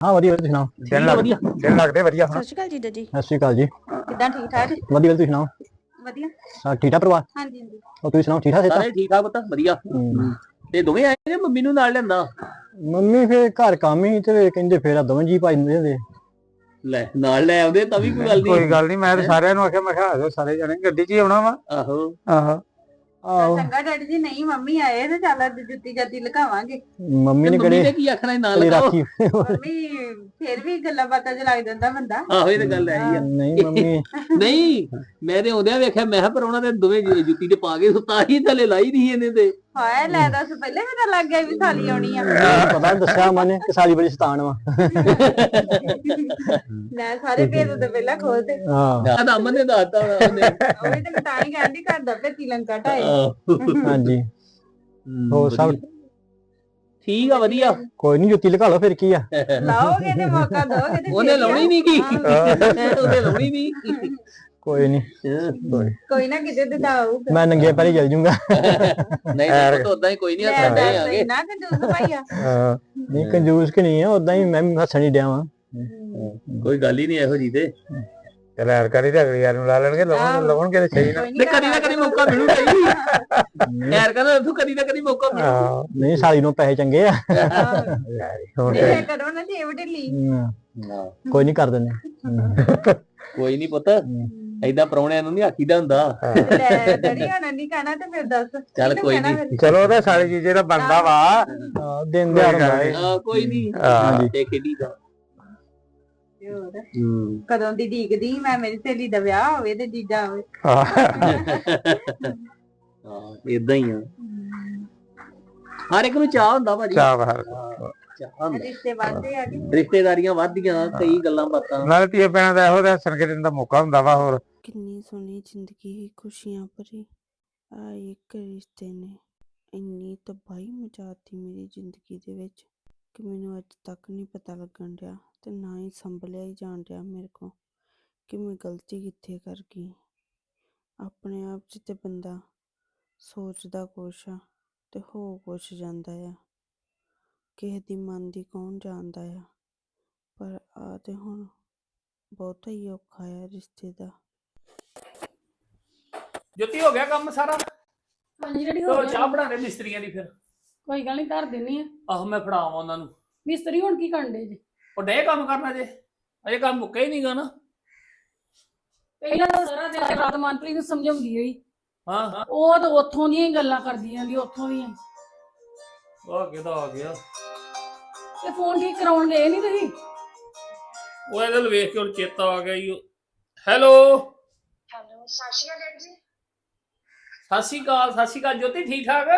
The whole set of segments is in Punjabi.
ਹਾਂ ਵਧੀਆ ਤੁਸੀਂ ਸੁਣਾਓ? ਦਿਨ ਲੱਗਦੇ ਦਿਨ ਲੱਗਦੇ ਵਧੀਆ ਹੁਣ ਸਤਿ ਸ਼੍ਰੀ ਅਕਾਲ ਜੀਜਾ ਜੀ ਸਤਿ ਸ਼੍ਰੀ ਅਕਾਲ ਜੀ। ਕਿੱਦਾਂ ਠੀਕ ਠਾਕ ਵਧੀਆ ਤੁਸੀਂ ਸੁਣਾਓ? ਵਧੀਆ। ਹਾਂ ਠੀਕ ਠਾਕ ਪਰਿਵਾਰ? ਹਾਂਜੀ ਹਾਂਜੀ। ਉਹ ਤੁਸੀਂ ਸੁਣਾਓ ਠੀਕ ਠਾਕ ਸਾਰੇ ਠੀਕ ਠਾਕ ਪਤਾ ਵਧੀਆ। ਤੇ ਦੋਵੇਂ ਆਏ ਨੇ ਮੰਮੀ ਨੂੰ ਨਾਲ ਲੈਂਦਾ ਮੰਮੀ ਫੇਰ ਘਰ ਕੰਮ ਹੀ ਤੇ ਕਹਿੰਦੇ ਫੇਰ ਆ ਦੋਵੇਂ ਜੀ ਭਾਈ ਨੂੰ ਦੇ ਲੈ ਨਾਲ ਲੈ ਆਉਂਦੇ ਤਾਂ ਵੀ ਕੋਈ ਗੱਲ ਕੋਈ ਨਹੀਂ ਗੱਲ ਨਹੀਂ ਮੈਂ ਤਾਂ ਸਾਰਿਆਂ ਨੂੰ ਆਖਿਆ ਮੈਂ ਕਿਹਾ ਆ ਜਾਓ ਸਾਰੇ ਜਣੇ ਗੱਡੀ 'ਚ ਹੀ ਆਉਣਾ ਵਾ। ਆਹੋ। ਆਹੋ। ਆਹੋ। ਚੰਗਾ ਡੈਡੀ ਜੀ ਨਹੀਂ ਮੰਮੀ ਆਏ ਤੇ ਚੱਲ ਅੱਜ ਜੁੱਤੀ ਜਾਤੀ ਲਗਾਵਾਂਗੇ ਮੰਮੀ ਤੇ ਨੇ ਮੰਮੀ ਕਿਹੜੇ ਕੀ ਆਖਣਾ ਨਾਲ ਕਦੇ ਲਗਾਓ ਰਾਖੀ ਮੰਮੀ ਫੇਰ ਵੀ ਗੱਲਾਂ ਬਾਤਾਂ ਚ ਲੱਗ ਜਾਂਦਾ ਬੰਦਾ। ਆਹੋ ਇਹ ਤਾਂ ਗੱਲ ਹੈ ਹੀ ਆ। ਨਹੀਂ ਮੰਮੀ। ਨਹੀਂ ਮੈਂ ਤੇ ਆਉਂਦਿਆਂ ਵੇਖਿਆ ਮੈਂ ਕਿਹਾ ਪਰ ਉਹਨਾਂ ਦੇ ਦੋਵੇਂ ਜੁ- ਜੁੱਤੀ ਤੇ ਪਾ ਕੇ ਸੁੱਤਾ ਹੀ ਥੱਲੇ ਲਾਈ ਨਹੀਂ ਇਹਨੇ ਤੇ। ਹਾਏ ਲੈ ਦੱਸ ਪਹਿਲੇ ਵੀ ਤਾਂ ਲੱਗ ਗਿਆ ਵੀ ਸਾਲੀ ਆਉਣੀ ਆ। ਮੈਨੂੰ ਪਤਾ ਦੱਸਿਆ ਮਨੇ ਕਿ ਸਾਲੀ ਬੜੀ ਸ਼ਤਾਨ ਵਾ। ਲੈ ਸਾਰੇ ਭੇਦ ਤੇ ਪਹਿਲਾਂ ਖੋਲਦੇ ਹਾਂ। ਆ ਤਾਂ ਅਮਨ ਨੇ ਦੱਸਤਾ ਹੋਣਾ ਉਹਨੇ। ਉਹ ਵੀ ਤੇ ਤਾਂ ਹੀ ਕਹਿੰਦੀ ਘਰ ਦਾ ਭੇਤੀ ਲੰਕਾ ਢਾਏ। ਹਾਂਜੀ। ਹੋਰ ਸਭ ਠੀਕ ਆ ਵਧੀਆ। ਕੋਈ ਨਹੀਂ ਜੁੱਤੀ ਲਗਾ ਲਓ ਫਿਰ ਕੀ ਆ? ਲਾਓਗੇ ਤੇ ਮੌਕਾ ਦੋਗੇ ਤੇ ਉਹਨੇ। ਲਾਉਣੀ ਨਹੀਂ ਕੀ? ਉਹਨੇ ਲਾਉਣੀ ਨਹੀਂ ਕੋਈ ਨਹੀਂ ਕੋਈ ਨਾ। ਕਿਤੇ ਤੇ ਤਾਂ ਆਊਗਾ। ਮੈਂ ਨੰਗੇ ਪੈਰੀ ਚੱਲ ਜੂੰਗਾ। ਨਹੀਂ ਨਹੀਂ ਉਦਾਂ ਹੀ ਕੋਈ ਨਹੀਂ ਹੱਸਦੇ ਆਗੇ। ਇੰਨਾ ਕੰਜੂਸ ਭਾਈ ਆ। ਹਾਂ। ਨਹੀਂ ਕੰਜੂਸ ਕਿ ਨਹੀਂ ਆ ਉਦਾਂ ਹੀ ਮੈਂ ਵੀ ਹੱਸਣ ਹੀ ਡਿਆ ਵਾਂ। ਕੋਈ ਗੱਲ ਹੀ ਨਹੀਂ ਇਹੋ ਜੀ ਤੇ। ਚੱਲ ਐਰ ਕਰੀ ਤੇ ਅਗਲੀ ਵਾਰ ਨੂੰ ਲਾ ਲੈਣਗੇ ਲਾਉਣ। ਲਾਉਣਗੇ ਤੇ ਸਹੀ ਨਾ। ਨੀ ਤੇ ਕਦੀ ਨਾ ਕਦੀ ਮੌਕਾ ਮਿਲੂਗਾ ਹੀ। ਯਾਰ ਕਹਿੰਦਾ ਤੂੰ ਕਦੀ ਨਾ ਕਦੀ ਮੌਕਾ ਮਿਲੂ। ਆਹੋ ਨਹੀਂ ਸਾਲੀ ਨੂੰ ਪੈਸੇ ਚੰਗੇ ਆ। ਨਹੀਂ ਕਰੋ ਨਾ ਜੇਬ ਢਿੱਲੀ ਕੋਈ ਨਹੀਂ ਕਰ ਦਿੰਦੇ। ਕੋਈ ਨਹੀਂ ਪੁੱਤ। ਐਦਾਂ ਪਰੌਣਿਆਂ ਨੂੰ ਨਹੀਂ ਆਖੀਦਾ ਹੁੰਦਾ। ਲੈ ਡੜੀ ਹੋਣਾ ਨਹੀਂ ਕਹਿਣਾ ਤੇ ਫਿਰ ਦੱਸ। ਚੱਲ ਕੋਈ ਕਹਿਣਾ ਨੀ। ਫਿਰ? ਚਲੋ ਉਹਦੇ ਸਾਰੀ ਚੀਜ਼ੇ ਦਾ ਬਣਦਾ ਵਾ ਹਾਂ, ਦਿਨ ਦਿਹਾੜ ਕੋਈ ਗੱਲ ਹੁੰਦਾ ਨੀ। ਹਾਂ ਕੋਈ ਨਹੀਂ ਹਾਂ। ਤੇ ਖੇਡੀ ਦਾ ਤੇ ਹੋਰ, ਹੂੰ। ਕਦੋਂ ਦੀ ਡੀਕਦੀ ਮੈਂ ਮੇਰੀ ਸਹੇਲੀ ਦਾ ਵਿਆਹ ਹੋਵੇ ਤੇ ਜੀਜਾ ਹੋਵੇ। ਹਾਂ। ਹਾਂ ਇਦਾਂ ਹੀ ਆ। ਹਰ ਇੱਕ ਨੂੰ ਚਾਹ ਹੁੰਦਾ ਭਾਜੀ। ਚਾਹ ਬਾਹਰ ਚਾਹ ਹੁੰਦਾ। ਰਿਸ਼ਤੇ ਵੱਧਦੇ ਆ ਕਿ ਰਿਸ਼ਤੇਦਾਰੀਆਂ ਵੱਧਦੀਆਂ ਕਈ ਗੱਲਾਂ ਬਾਤਾਂ। ਨਾਲੇ ਧੀਏ ਪੈਣਾ ਦਾ ਇਹੋ ਜਿਹਾ ਦਿਨ ਦਾ ਮੌਕਾ ਹੁੰਦਾ ਵਾ ਹੋਰ। ਕਿੰਨੀ ਸੋਹਣੀ ਜ਼ਿੰਦਗੀ ਖੁਸ਼ੀਆਂ ਭਰੀ। ਆ ਇੱਕ ਰਿਸ਼ਤੇ ਨੇ। ਇੰਨੀ ਤਬਾਹੀ ਮਚਾਤੀ ਮੇਰੀ ਜ਼ਿੰਦਗੀ ਦੇ ਵਿੱਚ ਕਿ ਮੈਨੂੰ ਅੱਜ ਤੱਕ ਨਹੀਂ ਪਤਾ ਲੱਗਣ ਡਿਆ ਤੇ ਨਾ ਹੀ ਸੰਭਲਿਆ ਹੀ ਜਾਣ ਡਿਆ ਮੇਰੇ ਕੋ ਕਿ ਮੈਂ ਗਲਤੀ ਕਿੱਥੇ ਕਰ ਗਈ। ਆਪਣੇ ਆਪ 'ਚ ਤੇ ਬੰਦਾ ਸੋਚਦਾ ਕੁਛ ਆ ਤੇ ਹੋ ਕੁਛ ਜਾਂਦਾ ਆ। ਕਿਸੇ ਦੀ ਮਨ ਦੀ ਕੌਣ ਜਾਣਦਾ ਆ। ਪਰ ਆ ਤੇ ਹੁਣ ਬਹੁਤਾ ਹੀ ਔਖਾ ਆ ਰਿਸ਼ਤੇ ਦਾ। ਜੁੱਤੀ ਹੋ ਗਿਆ ਕੰਮ ਸਾਰਾ? ਹਾਂਜੀ ਜਿਹੜੀ ਹੋ ਚਲੋ ਗਿਆ। ਚਾਹ ਬਣਾ ਦੇ ਮਿਸਤਰੀਆਂ ਦੀ ਫਿਰ। ਕੋਈ ਗੱਲ ਨਹੀਂ ਧਰ ਦਿੰਨੀ ਆ। ਆਹੋ ਮੈਂ ਫੜਾਵਾਂ ਉਹਨਾਂ ਨੂੰ। ਮਿਸਤਰੀ ਹੁਣ ਕੀ ਕਰਨ ਦੇ ਜੀ? ਉਹ ਡੇ ਕੰਮ ਕਰਨਾ ਜੇ ਅਜੇ ਕੰਮ ਮੁੱਕਿਆ ਹੀ ਨਹੀਂਗਾ ਨਾ। ਪਹਿਲਾਂ ਤਾਂ ਸਾਰਾ ਦਿਨ ਰਾਤ ਮਨਪ੍ਰੀਤ ਨੂੰ ਸਮਝਾਉਂਦੀ ਹੋਈ ਹਾਂ। ਹਾਂ ਉਹ ਤਾਂ ਉੱਥੋਂ ਦੀਆਂ ਹੀ ਗੱਲਾਂ ਕਰਦੀ ਜਾਂਦੀ ਉੱਥੋਂ ਦੀਆਂ ਆ ਕਿਹਦਾ ਆ ਗਿਆ। ਤੇ ਫੋਨ ਠੀਕ ਕਰਾਉਣ ਗਏ ਨਹੀਂ ਤੁਸੀਂ? ਉਹ ਇਹਦੇ ਵੱਲ ਵੇਖ ਕੇ ਹੁਣ ਚੇਤਾ ਆ ਗਿਆ ਈ ਹੈਲੋ? ਹੈਲੋ ਸਤਿ ਸ਼੍ਰੀ ਅਕਾਲ ਜੀ। ਸਤਿ ਸ਼੍ਰੀ ਅਕਾਲ ਸਤਿ ਸ਼੍ਰੀ ਅਕਾਲ ਜੋਤੀ ਠੀਕ ਠਾਕ?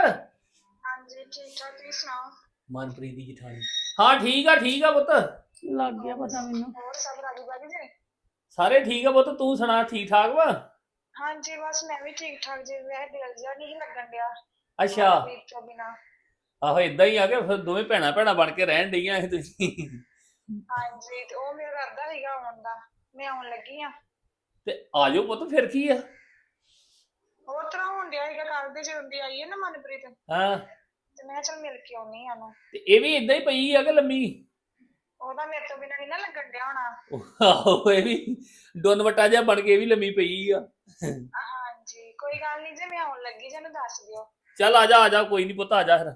ਹਾਂਜੀ ਠੀਕ ਠਾਕ ਤੁਸੀਂ ਸੁਣਾਓ? ਮਨਪ੍ਰੀਤ ਦੀ ਜਠਾਣੀ। ਹਾਂ ਠੀਕ ਆ ਠੀਕ ਆ ਪੁੱਤ। ਲੱਗ ਗਿਆ ਪਤਾ ਮੈਨੂੰ। ਹੋਰ ਸਭ ਰਾਜੀ ਬਾਜੀ ਜੀ? ਸਾਰੇ ਠੀਕ ਆ ਪੁੱਤ ਤੂੰ ਸੁਣਾ ਠੀਕ ਠਾਕ ਵਾ? ਹਾਂਜੀ ਬਸ ਮੈਂ ਵੀ ਠੀਕ ਠਾਕ ਜੀ ਮੈਂ ਦਿਲ ਜਿਹਾ ਨਹੀਂ ਲੱਗਣ ਡਿਆ। ਅੱਛਾ। ਵੀਰ ਤੋਂ ਬਿਨਾ। ਆਹੋ ਇਦਾਂ ਹੀ ਆ ਕੇ ਫਿਰ ਦੋਵੇਂ ਭੈਣਾਂ ਭੈਣਾਂ ਬਣ ਕੇ ਰਹਿਣ ਡਈਆਂ ਇਹ ਤੁਸੀਂ। ਹਾਂਜੀ ਤੇ ਉਹ ਮੇਰਾ ਇਰਾਦਾ ਸੀਗਾ ਆਉਣ ਦਾ ਮੈਂ ਆਉਣ ਲੱਗੀ ਆ। ਤੇ ਆ ਜਾਓ ਪੁੱਤ ਫਿਰ ਕੀ ਆ? ਹੋਰ ਤਰ੍ਹਾਂ ਹੋਣ ਡਿਆ ਸੀਗਾ ਕੱਲ ਦੇ ਜਦੋਂ ਦੀ ਆਈ ਹੈ ਨਾ ਮਨਪ੍ਰੀਤ? ਹਾਂ। ਤੇ ਮੈਂ ਕਿਹਾ ਚੱਲ ਮਿਲ ਕੇ ਆਉਣੀ ਆ ਨੂੰ ਤੇ ਇਹ ਵੀ ਇਦਾਂ ਹੀ ਪਈ ਆ ਕਿ ਲੰਮੀ? ਉਹਦਾ ਮੇਰੇ ਤੋਂ ਬਿਨਾ ਨਹੀਂ ਨਾ ਲੱਗਣ ਡਿਆ ਹੋਣਾ। ਆਹੋ ਇਹ ਵੀ ਡੁੰਨ ਵਟਾ ਜਿਹਾ ਬਣ ਕੇ ਇਹ ਵੀ ਲੰਮੀ ਪਈ ਆ। ਹਾਂਜੀ ਕੋਈ ਗੱਲ ਨਹੀਂ ਜੇ ਮੈਂ ਆਉਣ ਲੱਗੀ ਜੇ ਨੂੰ ਦੱਸ ਦਿਓ। ਚੱਲ ਆ ਜਾ ਆ ਜਾ ਕੋਈ ਨਹੀਂ ਪੁੱਤ ਆ ਜਾ ਫਿਰ।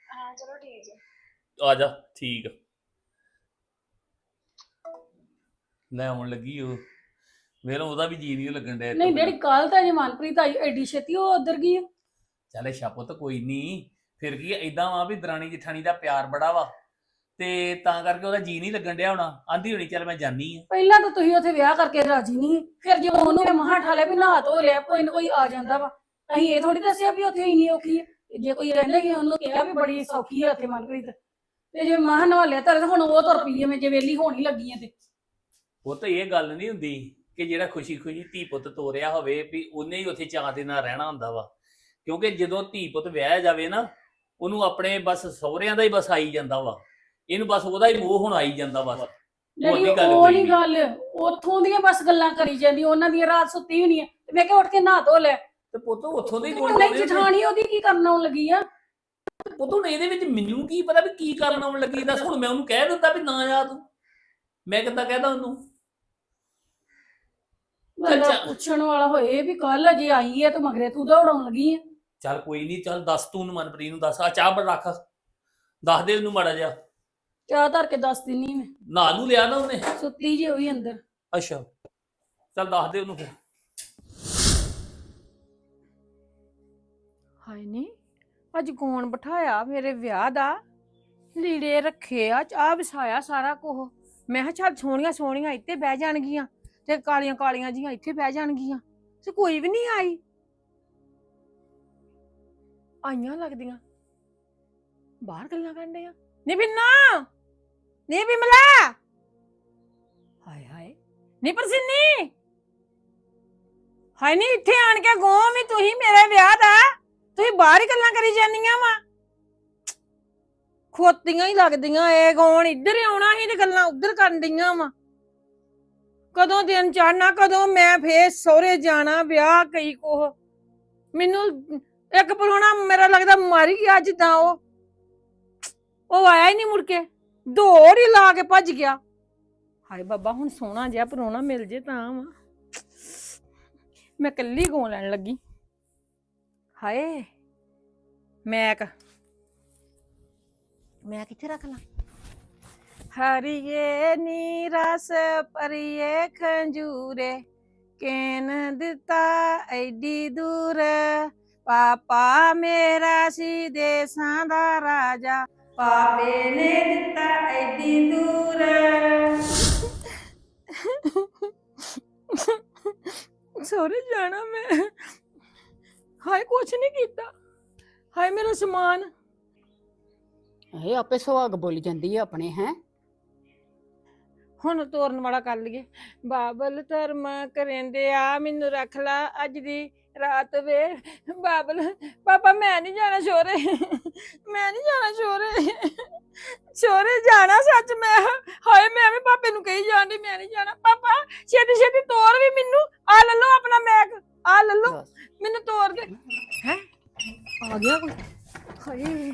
ਹਾਂ ਚਲੋ ਠੀਕ ਜੀ ਆ ਜਾ ਠੀਕ ਆ। ਲੈ ਆਉਣ ਲੱਗੀ ਉਹ। ਮੇਰਾ ਉਹਦਾ ਵੀ ਜੀ ਨਹੀਂ ਲੱਗਣ ਡਿਆ ਨਹੀਂ ਜਿਹੜੀ ਕੱਲ ਤਾਂ ਜੇ ਮਨਪ੍ਰੀਤ ਆਈ ਐਡੀ ਛੇਤੀ ਉਹ ਉਧਰ ਗਈ ਆ। ਚੱਲ ਅੱਛਾ ਪੁੱਤ ਕੋਈ ਨਹੀਂ ਫਿਰ ਕੀ ਐਦਾਂ ਵਾ ਵੀ ਦਰਾਣੀ ਜਠਾਣੀ ਦਾ ਪਿਆਰ ਬੜਾ ਵਾ ਤੇ ਤਾਂ ਕਰਕੇ ਉਹਦਾ ਜੀ ਨਹੀਂ ਲੱਗਣ ਡਿਆ ਹੋਣਾ। ਆਂਦੀ ਹੋਣੀ ਚੱਲ ਮੈਂ ਜਾਨੀ ਆ। ਪਹਿਲਾਂ ਤਾਂ ਤੁਸੀਂ ਉੱਥੇ ਵਿਆਹ ਕਰਕੇ ਰਾਜੀ ਨਹੀਂ ਫਿਰ ਜੇ ਉਹਨੂੰ ਮਹਾ ਠਾਲੇ ਵੀ ਨਹਾ ਧੋ ਲਿਆ ਕੋਈ ਨਾ ਕੋਈ ਆ ਜਾਂਦਾ ਵਾ। ਅਸੀਂ ਇਹ ਥੋੜੀ ਦੱਸਿਆ ਵੀ ਉੱਥੇ ਇੰਨੀ ਔਖੀ ਹੈ ਜੇ ਕੋਈ ਰਹਿੰਦਾ ਕਿ ਉਹਨੂੰ ਕਿਹਾ ਵੀ ਬੜੀ ਸੌਖੀ ਹੈ ਉੱਥੇ ਮਨਪ੍ਰੀਤ। ਤੇ ਜੇ ਮਹਾ ਨਵਾ ਲਿਆ ਤਾਂ ਹੁਣ ਉਹ ਤੁਰ ਪਈ ਐ ਮੈਂ ਜੇ ਵੇਲੀ ਹੋਣੀ ਲੱਗੀ ਐ ਤੇ। ਉਹ ਤਾਂ ਇਹ ਗੱਲ ਨਹੀਂ ਹੁੰਦੀ। ਕਿ ਜਿਹੜਾ ਖੁਸ਼ੀ ਖੁਸ਼ੀ ਧੀ ਪੁੱਤ ਤੋਰਿਆ ਹੋਵੇ ਵੀ ਉਹਨੇ ਹੀ ਉੱਥੇ ਚਾਹ ਦੇ ਨਾਲ ਰਹਿਣਾ ਹੁੰਦਾ ਵਾ। ਕਿਉਂਕਿ ਜਦੋਂ ਧੀ ਪੁੱਤ ਵਿਆਹਿਆ ਜਾਵੇ ਨਾ ਉਹਨੂੰ ਆਪਣੇ ਬਸ ਸਹੁਰਿਆਂ ਦਾ ਹੀ ਬਸ ਆਈ ਜਾਂਦਾ ਵਾ। ਇਹਨੂੰ ਬਸ ਉਹਦਾ ਹੀ ਮੋਹ ਹੁਣ ਆਈ ਜਾਂਦਾ ਬਸ ਹੋਰ ਜਿਹੜੀ ਨੀ ਗੱਲ ਉਹ ਨਹੀਂ। ਗੱਲ ਉੱਥੋਂ ਦੀਆਂ ਬਸ ਗੱਲਾਂ ਕਰੀ ਜਾਂਦੀ ਉਹਨਾਂ ਦੀ ਰਾਤ ਸੁੱਤੀ ਵੀ ਨਹੀਂ ਹੈ ਤੇ ਮੈਂ ਕਿਹਾ ਉੱਠ ਕੇ ਨਹਾ ਧੋ ਲੈ। ਤੇ ਪੁੱਤ ਉੱਥੋਂ ਦੇ ਗੁਣ ਨਹੀਂ। ਜਠਾਣੀ ਉਹਦੀ ਕੀ ਕਰਨ ਆਉਣ ਲੱਗੀ ਆ? ਪੁੱਤ ਹੁਣ ਇਹਦੇ ਵਿੱਚ ਮੈਨੂੰ ਕੀ ਪਤਾ ਵੀ ਕੀ ਕਰਨ ਆਉਣ ਲੱਗੀ ਦੱਸ ਹੁਣ ਮੈਂ ਉਹਨੂੰ ਕਹਿ ਦਿੱਤਾ ਵੀ ਨਾ ਜਾ ਤੂੰ। ਮੈਂ ਕਿੱਦਾਂ ਕਹਿਦਾ ਉਹਨੂੰ? ਬੰਦਾ। ਪੁੱਛਣ ਵਾਲਾ ਹੋਏ ਵੀ ਕੱਲ ਅਜੇ ਆਈ ਹੈ ਤੇ ਮਗਰੇ ਤੂੰ ਦੌੜਾਉਣ ਲੱਗੀ ਹੈ ਚੱਲ ਕੋਈ ਨਹੀਂ ਚੱਲ ਦੱਸ ਤੂੰ ਉਹਨੂੰ ਮਨਪ੍ਰੀਤ ਨੂੰ ਦੱਸ। ਆ ਚਾਹ ਬਣ ਰੱਖ। ਦੱਸ ਦੇ ਉਹਨੂੰ ਮਾੜਾ ਜਿਹਾ। ਚਾਹ ਧਰ ਕੇ ਦੱਸ ਦਿੰਨੀ ਮੈਂ। ਨਾ ਨੂੰ ਲਿਆ ਨਾ ਉਹਨੇ। ਸੁੱਤੀ ਜੀ ਹੋਈ ਅੰਦਰ। ਅੱਛਾ। ਚੱਲ ਦੱਸ ਦੇ ਉਹਨੂੰ ਫਿਰ। ਹਾਏ ਨੀ ਅੱਜ ਕੌਣ ਬਿਠਾਇਆ? ਮੇਰੇ ਵਿਆਹ ਦਾ। ਲੀੜੇ ਰੱਖੇ ਆ ਚਾਹ ਵਿਛਾਇਆ ਸਾਰਾ ਕੁਝ ਮੈਂ ਕਿਹਾ ਚੱਲ ਸੋਹਣੀਆਂ ਸੋਹਣੀਆਂ ਇੱਥੇ ਬਹਿ ਜਾਣਗੀਆਂ। ਤੇ ਕਾਲੀਆਂ ਕਾਲੀਆਂ ਜੀਆਂ ਇੱਥੇ ਬਹਿ ਜਾਣਗੀਆਂ। ਤੇ ਕੋਈ ਵੀ ਨਹੀਂ ਆਈ। ਆਈਆਂ ਲੱਗਦੀਆਂ। ਬਾਹਰ ਗੱਲਾਂ ਕਰਦੇ ਆ ਨੀ ਬਿੰਨਾ ਨੀ ਬਿਮਲਾ ਹਾਏ ਹਾਏ। ਨੀ ਪਰਸਿੰਨੀ! ਹਾਏ ਨੀ, ਇੱਥੇ ਆਣ ਕੇ ਗੋ ਵੀ ਤੁਸੀਂ ਮੇਰੇ ਵਿਆਹ ਦਾ। ਤੁਸੀਂ ਬਾਹਰ ਹੀ ਗੱਲਾਂ ਕਰੀ ਜਾਂਦੀਆਂ ਵਾ। ਖੋਤੀਆਂ ਹੀ ਲੱਗਦੀਆਂ ਏ ਕੌਣ ਇੱਧਰ ਆਉਣਾ ਸੀ ਤੇ ਗੱਲਾਂ ਉੱਧਰ ਕਰਨ ਡੀਆਂ ਵਾ। ਕਦੋਂ ਦਿਨ ਚੜਨਾ ਕਦੋਂ ਮੈਂ ਫੇਰ ਸਹੁਰੇ ਜਾਣਾ, ਵਿਆਹ ਕਈ ਕੋਹ। ਮੈਨੂੰ ਇੱਕ ਪਰੋਣਾ ਮੇਰਾ ਲੱਗਦਾ ਮਰ ਗਿਆ ਜਿੱਦਾਂ ਉਹ। ਉਹ ਆਇਆ ਹੀ ਨਹੀਂ ਮੁੜ ਕੇ। ਦੌੜ ਹੀ ਲਾ ਕੇ ਭੱਜ ਗਿਆ। ਹਾਏ ਬਾਬਾ, ਹੁਣ ਸੋਹਣਾ ਜਿਹਾ ਪਰੋਣਾ ਮਿਲ ਜੇ ਤਾਂ ਵਾ। ਮੈਂ ਕੱਲੀ ਗੋ ਲੈਣ ਲੱਗੀ। ਹਾਏ ਮੈਕ ਮੈਂ ਕਿੱਥੇ ਰੱਖ ਲਾਂ? ਹਰੀਏ ਨੀ ਰਸ ਪਰੀਏ ਖੰਜੂਰੇ ਕੇਨ ਦਿੱਤਾ ਐਡੀ ਦੂਰ? ਪਾਪਾ ਮੇਰਾ ਸੀ ਦੇਸਾਂ ਦਾ ਰਾਜਾ। ਪਾਪੇ ਨੇ ਦਿੱਤਾ ਐਡੀ ਦੂਰ। ਸੋਰੇ ਜਾਣਾ ਮੈਂ। ਹਾਏ ਕੁਛ ਨਹੀਂ ਕੀਤਾ। ਹਾਏ ਮੇਰਾ ਸਮਾਨ। ਇਹ ਆਪੇ ਸੁਹਾਗ ਬੋਲੀ ਜਾਂਦੀ ਆ ਆਪਣੇ ਹੈ? ਹੁਣ ਤੋਰਨ ਵਾਲਾ ਕਰ ਲਈਏ। ਬਾਬਲ ਧਰਮ ਕਰੇਂਦੇ ਆ ਮੈਨੂੰ ਰੱਖ ਲਾ ਅੱਜ ਦੀ ਰਾਤ ਵੇ। ਬਾਬਲ ਪਾਪਾ ਮੈਂ ਨਹੀਂ ਜਾਣਾ ਸ਼ੋਰੇ। ਮੈਂ ਨਹੀਂ ਜਾਣਾ ਸ਼ੋਰੇ। ਸ਼ੋਰੇ ਜਾਣਾ ਸੱਚ ਮੈਂ। ਹਾਏ ਮੈਂ ਵੀ ਪਾਪੇ ਨੂੰ ਕਹੀ ਜਾਂਦੀ ਮੈਂ ਨਹੀਂ ਜਾਣਾ। ਪਾਪਾ ਛੇਤੀ ਛੇਤੀ ਤੋਰ ਵੀ ਮੈਨੂੰ। ਆ ਲੈ ਲਓ ਆਪਣਾ ਮੈਕ ਆ ਲੈ ਲਓ। ਮੈਨੂੰ ਤੋਰ ਦੇ ਹੈ? ਆ ਗਿਆ ਕੋਈ? ਹਾਏ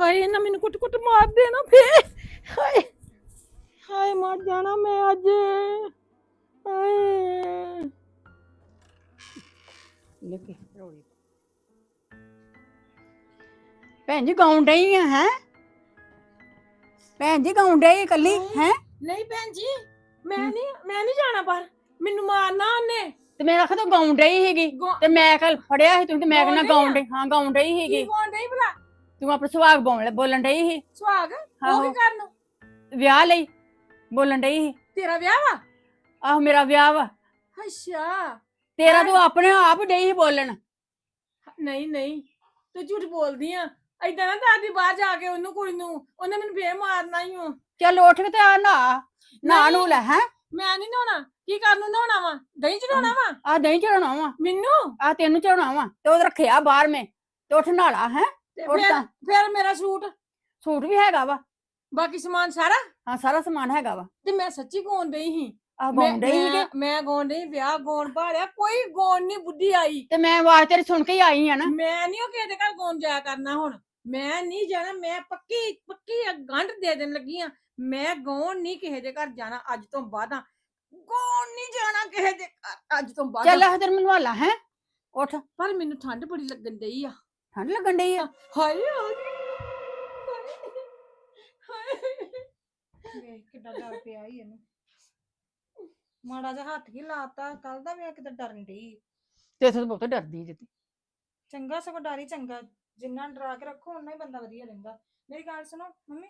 ਹਾਏ ਇਹਨਾਂ ਮੈਨੂੰ ਕੁੱਟ ਕੁੱਟ ਮਾਰ ਦੇਣਾ ਫੇ ਹਾਏ। ਹਾਏ ਮਰ ਜਾਣਾ ਮੈਂ ਅੱਜ। ਹਾਏ। ਭੈਣ ਜੀ ਗਾਉਣ ਡਈ ਆ ਹੈ? ਭੈਣ ਜੀ ਗਾਉਣ ਡਈ ਇਕੱਲੀ ਹੈ? ਨਹੀਂ ਭੈਣ ਜੀ ਮੈਂ ਨਹੀਂ ਮੈਂ ਨਹੀਂ ਜਾਣਾ ਪਰ ਮੈਨੂੰ ਮਾਰਨਾ ਉਹਨੇ। ਤੇ ਮੈਂ ਆਖਿਆ ਤੂੰ ਗਾਉਣ ਡਈ ਗਾਉ- ਤੇ ਮੈਂ ਕੱਲ ਫੜਿਆ ਸੀ ਤੂੰ ਤੇ ਮੈਂ ਕਹਿੰਦਾ ਗਾਉਣ ਡਈ ਹਾਂ ਗਾਉਣ ਡਈ ਕੀ ਸੀਗੀ। ਕੋਣ ਨਹੀਂ ਭਲਾ? ਤੂੰ ਆਪਣੇ ਸੁਹਾਗ ਬੋਲ ਬੋਲਣ ਡਈ ਸੀ? ਸੁਹਾਗ? ਉਹ ਆਹੋ। ਕੀ ਕਰਨ? ਵਿਆਹ ਲਈ। ਬੋਲਣ ਡਈ ਸੀ। ਤੇਰਾ ਵਿਆਹ ਵਾ? ਆਹ ਮੇਰਾ ਵਿਆਹ ਵਾ। ਅੱਛਾ। ਤੇਰਾ ਤੂੰ ਆਪਣੇ ਆਪ ਡਈ ਸੀ ਬੋਲਣ। ਨਹੀਂ ਨਹੀਂ। ਤੂੰ ਝੂਠ ਬੋਲਦੀ ਆ। ਐਦਾਂ ਨਾ ਦਾਦੀ ਬਾਹਰ ਜਾ ਕੇ ਉਹਨੂੰ ਕੁੜੀ ਨੂੰ ਉਹਨੇ ਮੈਨੂੰ ਫੇਰ ਮਾਰਨਾ ਹੀ ਓ। ਚੱਲ ਉੱਠ ਕੇ ਤੇ ਆ ਨਾ ਨਾ। ਨੂੰ ਲੈ ਹੈ? ਮੈਂ ਨਹੀਂ ਨਹਾਉਣਾ। ਕੀ ਕਰਨ ਨੂੰ ਨਹਾਉਣਾ ਵਾ? ਦਹੀਂ ਚ ਨਹਾਉਣਾ ਵਾ? ਆ ਦਹੀਂ ਚੜਾਉਣਾ ਵਾ। ਮੈਨੂੰ? ਆ ਤੈਨੂੰ ਚੜਾਉਣਾ ਵਾ। ਤੇ ਉਹ ਰੱਖਿਆ ਬਾਹਰ ਮੈਂ। ਤੇ ਉੱਠ ਨਾਲਾ ਹੈ? ਤੇ ਫਿਰ ਤਾਂ। ਫਿਰ ਮੇਰਾ ਸੂਟ? ਸੂਟ ਵੀ ਹੈਗਾ ਵਾ। ਬਾਕੀ ਸਮਾਨ ਸਾਰਾ? ਹਾਂ ਸਾਰਾ ਸਮਾਨ ਹੈਗਾ ਵਾ। ਤੇ ਮੈਂ ਸੱਚੀ ਗਾਉਣ ਡਈ ਸੀ। ਆ ਮੈਂ ਡਈ ਸੀਗੇ। ਮੈਂ- ਮੈਂ ਗਾਉਣ ਡਈ ਵਿਆਹ ਗਾਉਣ ਭਾਲਿਆ ਕੋਈ ਗਾਉਣ ਨਹੀਂ ਬੁੱਢੀ ਆਈ। ਤੇ ਮੈਂ ਆਵਾਜ਼ ਤੇਰੀ ਸੁਣ ਕੇ ਹੀ ਆਈ ਆ ਨਾ। ਮੈਂ ਨਹੀਂ ਉਹ ਕਿਸੇ ਦੇ ਘਰ ਗਾਉਣ ਜਾਇਆ ਕਰਨਾ ਹੁਣ। ਮੈਂ ਨਹੀਂ ਜਾਣਾ ਮੈਂ ਪੱਕੀ ਪੱਕੀ ਗੰਢ ਦੇ ਦੇਣ ਲੱਗੀ ਆ। ਮੈਂ ਗਾਉਣ ਨਹੀਂ ਕਿਸੇ ਦੇ ਘਰ ਜਾਣਾ ਅੱਜ ਤੋਂ ਬਾਅਦਾਂ। ਗਾਉਣ ਨਹੀਂ ਜਾਣਾ ਕਿਸੇ ਦੇ ਘਰ ਅੱਜ ਤੋਂ ਚੱਲ ਬਾਅਦਾਂ ਇਹ ਤੇਰੇ ਹੈ। ਉੱਠ। ਪਰ ਮੈਨੂੰ ਠੰਡ ਬੜੀ ਲੱਗਣ ਡਈ ਆ। ਠੰਡ ਲੱਗਣ ਡਈ ਆ। ਹਾਏ ਆ ਗਈ ਵੇਖ ਕਿੱਡਾ ਡਰ ਪਿਆ ਹੀ ਇਹਨੂੰ। ਮਾੜਾ ਜਿਹਾ ਹੱਥ ਹੀ ਲਾਤਾ ਕੱਲ ਦਾ ਵੇਖ ਕਿਤੇ ਡਰਨ ਡਈ। ਤੇ ਇੱਥੇ ਤਾਂ ਬਹੁਤ ਡਰਦੀ ਜਿੱਤੇ ਚੰਗਾ ਸਗੋਂ ਡਰ ਹੀ ਚੰਗਾ। ਜਿੰਨਾ ਡਰਾ ਕੇ ਰੱਖੋ ਉਨਾ ਹੀ ਬੰਦਾ ਵਧੀਆ ਰਹਿੰਦਾ। ਮੇਰੀ ਗੱਲ ਸੁਣੋ ਮੰਮੀ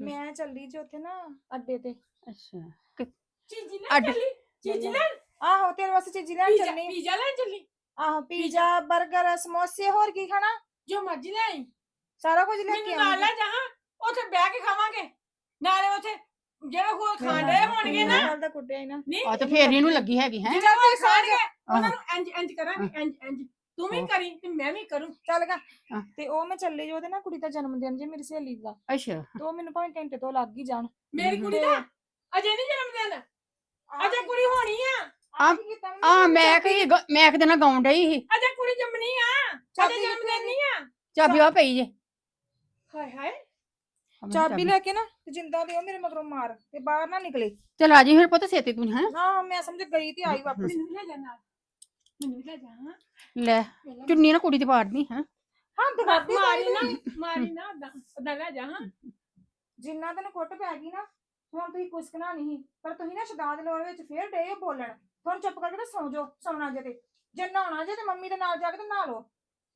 ਮੈਂ ਚੱਲੀ ਜੀ ਉੱਥੇ ਨਾ ਅੱਡੇ ਤੇ। ਅੱਛਾ ਚੀਜ਼ੀ ਲੈ ਅੱਡ- ਚੱਲੀ? ਚੀਜ਼ੀ ਲੈ ਆਹੋ ਤੇਰੇ ਵਾਸਤੇ ਚੀਜ਼ੀ ਲੈਣ ਪੀਜ਼ਾ ਚੱਲੀ। ਪੀਜ਼ਾ ਲੈ ਚੱਲੀ? ਆਹੋ ਪੀਜ਼ਾ 버ਗਰ ਸਮੋਸੇ ਹੋਰ ਕੀ ਖਾਣਾ? ਜੋ ਮਰਜ਼ੀ ਲੈ ਆਈ। ਸਾਰਾ ਕੁਝ ਲੈ ਕੇ ਮੈਨੂੰ ਨਾਲ ਲੈ ਜਾ ਉੱਥੇ ਬਹਿ ਕੇ ਖਾਵਾਂਗੇ। ਨਾਲੇ ਉੱਥੇ ਜਿਹੜੇ ਹੋਰ ਖਾਂਦੇ ਹੋਣਗੇ ਨਾ। ਨਾਲ ਦਾ ਕੁੱਟਿਆ ਹੀ ਨਾ। ਨਹੀਂ ਆ ਤੇ ਫੇਰ ਇਹਨੂੰ ਲੱਗੀ ਹੈਗੀ ਹੈ। ਜਿਹੜਾ ਕੋਈ ਖਾਣਗੇ ਉਹਨਾਂ ਨੂੰ ਇੰਜ ਇੰਜ ਕਰਾਂਗੇ ਇੰਜ ਇੰਜ ਤੂੰ ਵੀ। ਕਰੀ ਤੇ ਮੈਂ ਵੀ ਕਰੂੰ। ਚੱਲ ਗਾ। ਤੇ ਉਹ ਮੈਂ ਚੱਲੀ ਜੋ ਉਹਦੇ ਨਾ ਕੁੜੀ ਦਾ ਜਨਮ ਦਿਨ ਜੇ ਮੇਰੀ ਸਹੇਲੀ ਦਾ। ਅੱਛਾ। ਤੇ ਉਹ ਮੈਨੂੰ ਭਾਵੇਂ ਘੰਟੇ ਤੋਂ ਲੱਗ ਹੀ ਜਾਣ। ਮੇਰੀ। ਕੁੜੀ ਦਾ? ਅਜੇ ਨਹੀਂ ਜਨਮ ਦਿਨ? ਅਜੇ ਕੁੜੀ ਹੋਣੀ ਆ? ਆ- ਮੈਂ ਕਹੀ ਮੈਂ ਕਿਤੇ ਨਾ ਗਾਉਣ ਡਈ ਸੀ। ਅਜੇ ਕੁੜੀ ਜੰਮਣੀ ਆ? ਅਜੇ ਚਾਬੀ ਜਨਮ ਦਿਨ ਨਹੀਂ ਆ? ਚਾਬੀ ਆ ਪਈ ਜੇ। ਹਾਏ ਹਾਏ। ਚਾਬੀ ਲੈ ਕੇ ਨਾ ਤੇ ਜਿੰਦਾ ਦਿਓ ਮੇਰੇ ਮਗਰੋਂ ਮਾਰ ਤੇ ਬਾਹਰ ਨਾ ਨਿਕਲੇ। ਚਲ ਆ ਜੀ ਫਿਰ ਪੁੱਤ ਛੇਤੀ ਤੂੰ ਹੈ? ਨਾ ਮੈਂ ਸਮਝ ਗਈ ਤੇ ਆਈ ਵਾਪਸ। ਮੈਨੂੰ ਲੈ ਜਾ ਨਾਲ। ਮੈਨੂੰ ਵੀ ਲੈ ਜਾ ਹਾਂ। ਲੈ ਚੁੰਨੀ ਨਾ ਕੁੜੀ ਤੇ ਪਾੜਨੀ ਹੈ? ਹਾਂ ਤੇ ਕਰਦੀ ਮਾਰੀ ਨਾ ਮਾਰੀ ਨਾ ਉਦਾਂ ਉਦਾਂ ਲੈ ਜਾ ਹਾਂ। ਜਿੰਨਾ ਤੈਨੂੰ ਕੁੱਟ ਪੈ ਗਈ ਨਾ ਹੁਣ ਤੁਸੀਂ ਕੁਸਕਣਾ ਨਹੀਂ ਪਰ ਤੁਸੀਂ ਨਾ ਸ਼ਦਾਦ ਲੋਰ ਵਿੱਚ ਫੇਰ ਡੇ ਬੋਲਣ। ਹੁਣ ਚੁੱਪ ਕਰਕੇ ਨਾ ਸੌਂ ਜਾਓ ਸੌਣਾ ਜੇ ਤੇ। ਜੇ ਨਹਾਉਣਾ ਜੇ ਤੇ ਮੰਮੀ ਦੇ ਨਾਲ ਜਾ ਕੇ ਤੇ ਨਹਾ ਲਓ।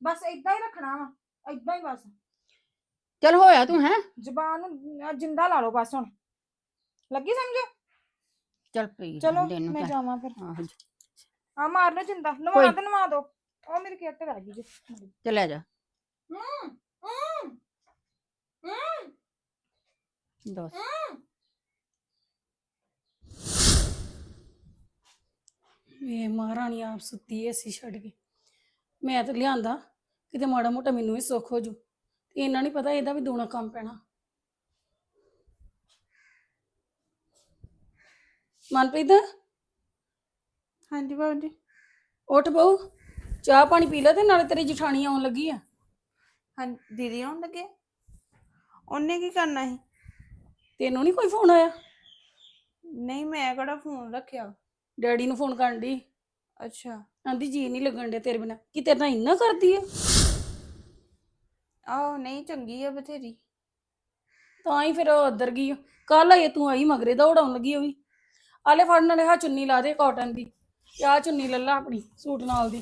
ਬਸ ਇਦਾਂ ਹੀ ਰੱਖਣਾ ਵਾ ਇਦਾਂ ਹੀ ਬਸ। ਚਲ ਹੋਇਆ ਤੂੰ ਹੈ? ਜ਼ਬਾਨ ਨੂੰ ਅਹ ਜਿੰਦਾ ਲਾ ਲਓ ਬਸ ਹੁਣ। ਲੱਗੀ ਸਮਝ? ਚਲ ਪਈ ਚਲੋ ਮੈਂ ਜਾਵਾਂ ਫਿਰ। ਆਹੋ ਆ ਮਾਰ ਲਓ ਜਿੰਦਾ। ਨਵਾ ਕੋਈ- ਤੇ ਨਵਾ ਦੋ। ਉਹ ਮੇਰੀ ਕਿੱਟ ਰਹਿ ਗਈ ਜੀ। ਚੱਲ ਆ ਜਾ। ਹੂੰ ਹੂੰ ਹੂੰ। ਦੱਸ। ਵੇ ਮਹਾਰਾਣੀ ਆਪ ਸੁੱਤੀ ਐ ਸੀ ਛੱਡ ਕੇ। ਮੈਂ ਤਾਂ ਲਿਆਂਦਾ। ਕਿਤੇ ਮਾੜਾ ਮੋਟਾ ਮੈਨੂੰ ਵੀ ਸੁੱਖ ਹੋ ਜੂ। ਤੇ ਇਹਨਾਂ ਨਹੀਂ ਪਤਾ ਇਹਦਾ ਵੀ ਦੂਣਾ ਕੰਮ ਪੈਣਾ। ਮਨਪ੍ਰੀਤ? ਹਾਂਜੀ ਬਾਬੂ ਜੀ। ਉੱਠ ਬਹੂ ਚਾਹ ਪਾਣੀ ਪੀ ਲੈ ਤੇ ਨਾਲੇ ਤੇਰੀ ਜਠਾਣੀ ਆਉਣ ਲੱਗੀ ਆ। ਹਾਂ ਦੀਦੀ ਆਉਣ ਲੱਗੇ ਉਹਨੇ ਕੀ ਕਰਨਾ ਸੀ? ਤੈਨੂੰ ਨਹੀਂ ਕੋਈ ਫੋਨ ਆਇਆ? ਨਹੀਂ ਮੈਂ ਕਿਹੜਾ ਫੋਨ ਰੱਖਿਆ? ਡੈਡੀ ਨੂੰ ਫੋਨ ਕਰਨ ਦੀ ਅੱਛਾ। ਆਂਦੀ ਜੀ ਨਹੀਂ ਲੱਗਣ ਡਿਆ ਤੇਰੇ ਬਿਨਾ। ਕਿ ਤੇਰੇ ਨਾਲ ਇੰਨਾ ਕਰਦੀ ਐ ਆਹੋ ਨਹੀਂ ਚੰਗੀ ਆ ਬਥੇਰੀ। ਤਾਂ ਹੀ ਫਿਰ ਉਹ ਉੱਧਰ ਗਈ। ਕੱਲ ਆਏ ਤੂੰ ਆਈ ਮਗਰੇ ਦੌੜਾਉਣ ਲੱਗੀ ਉਹ ਵੀ। ਆਲੇ ਫੜਨ ਵਾਲੇ ਹਾ ਚੁੰਨੀ ਲਾ ਦੇ ਕਾਟਨ ਦੀ। ਤੇ ਆਹ ਚੁੰਨੀ ਲੱਲਾ ਆਪਣੀ ਸੂਟ ਨਾਲ ਦੀ।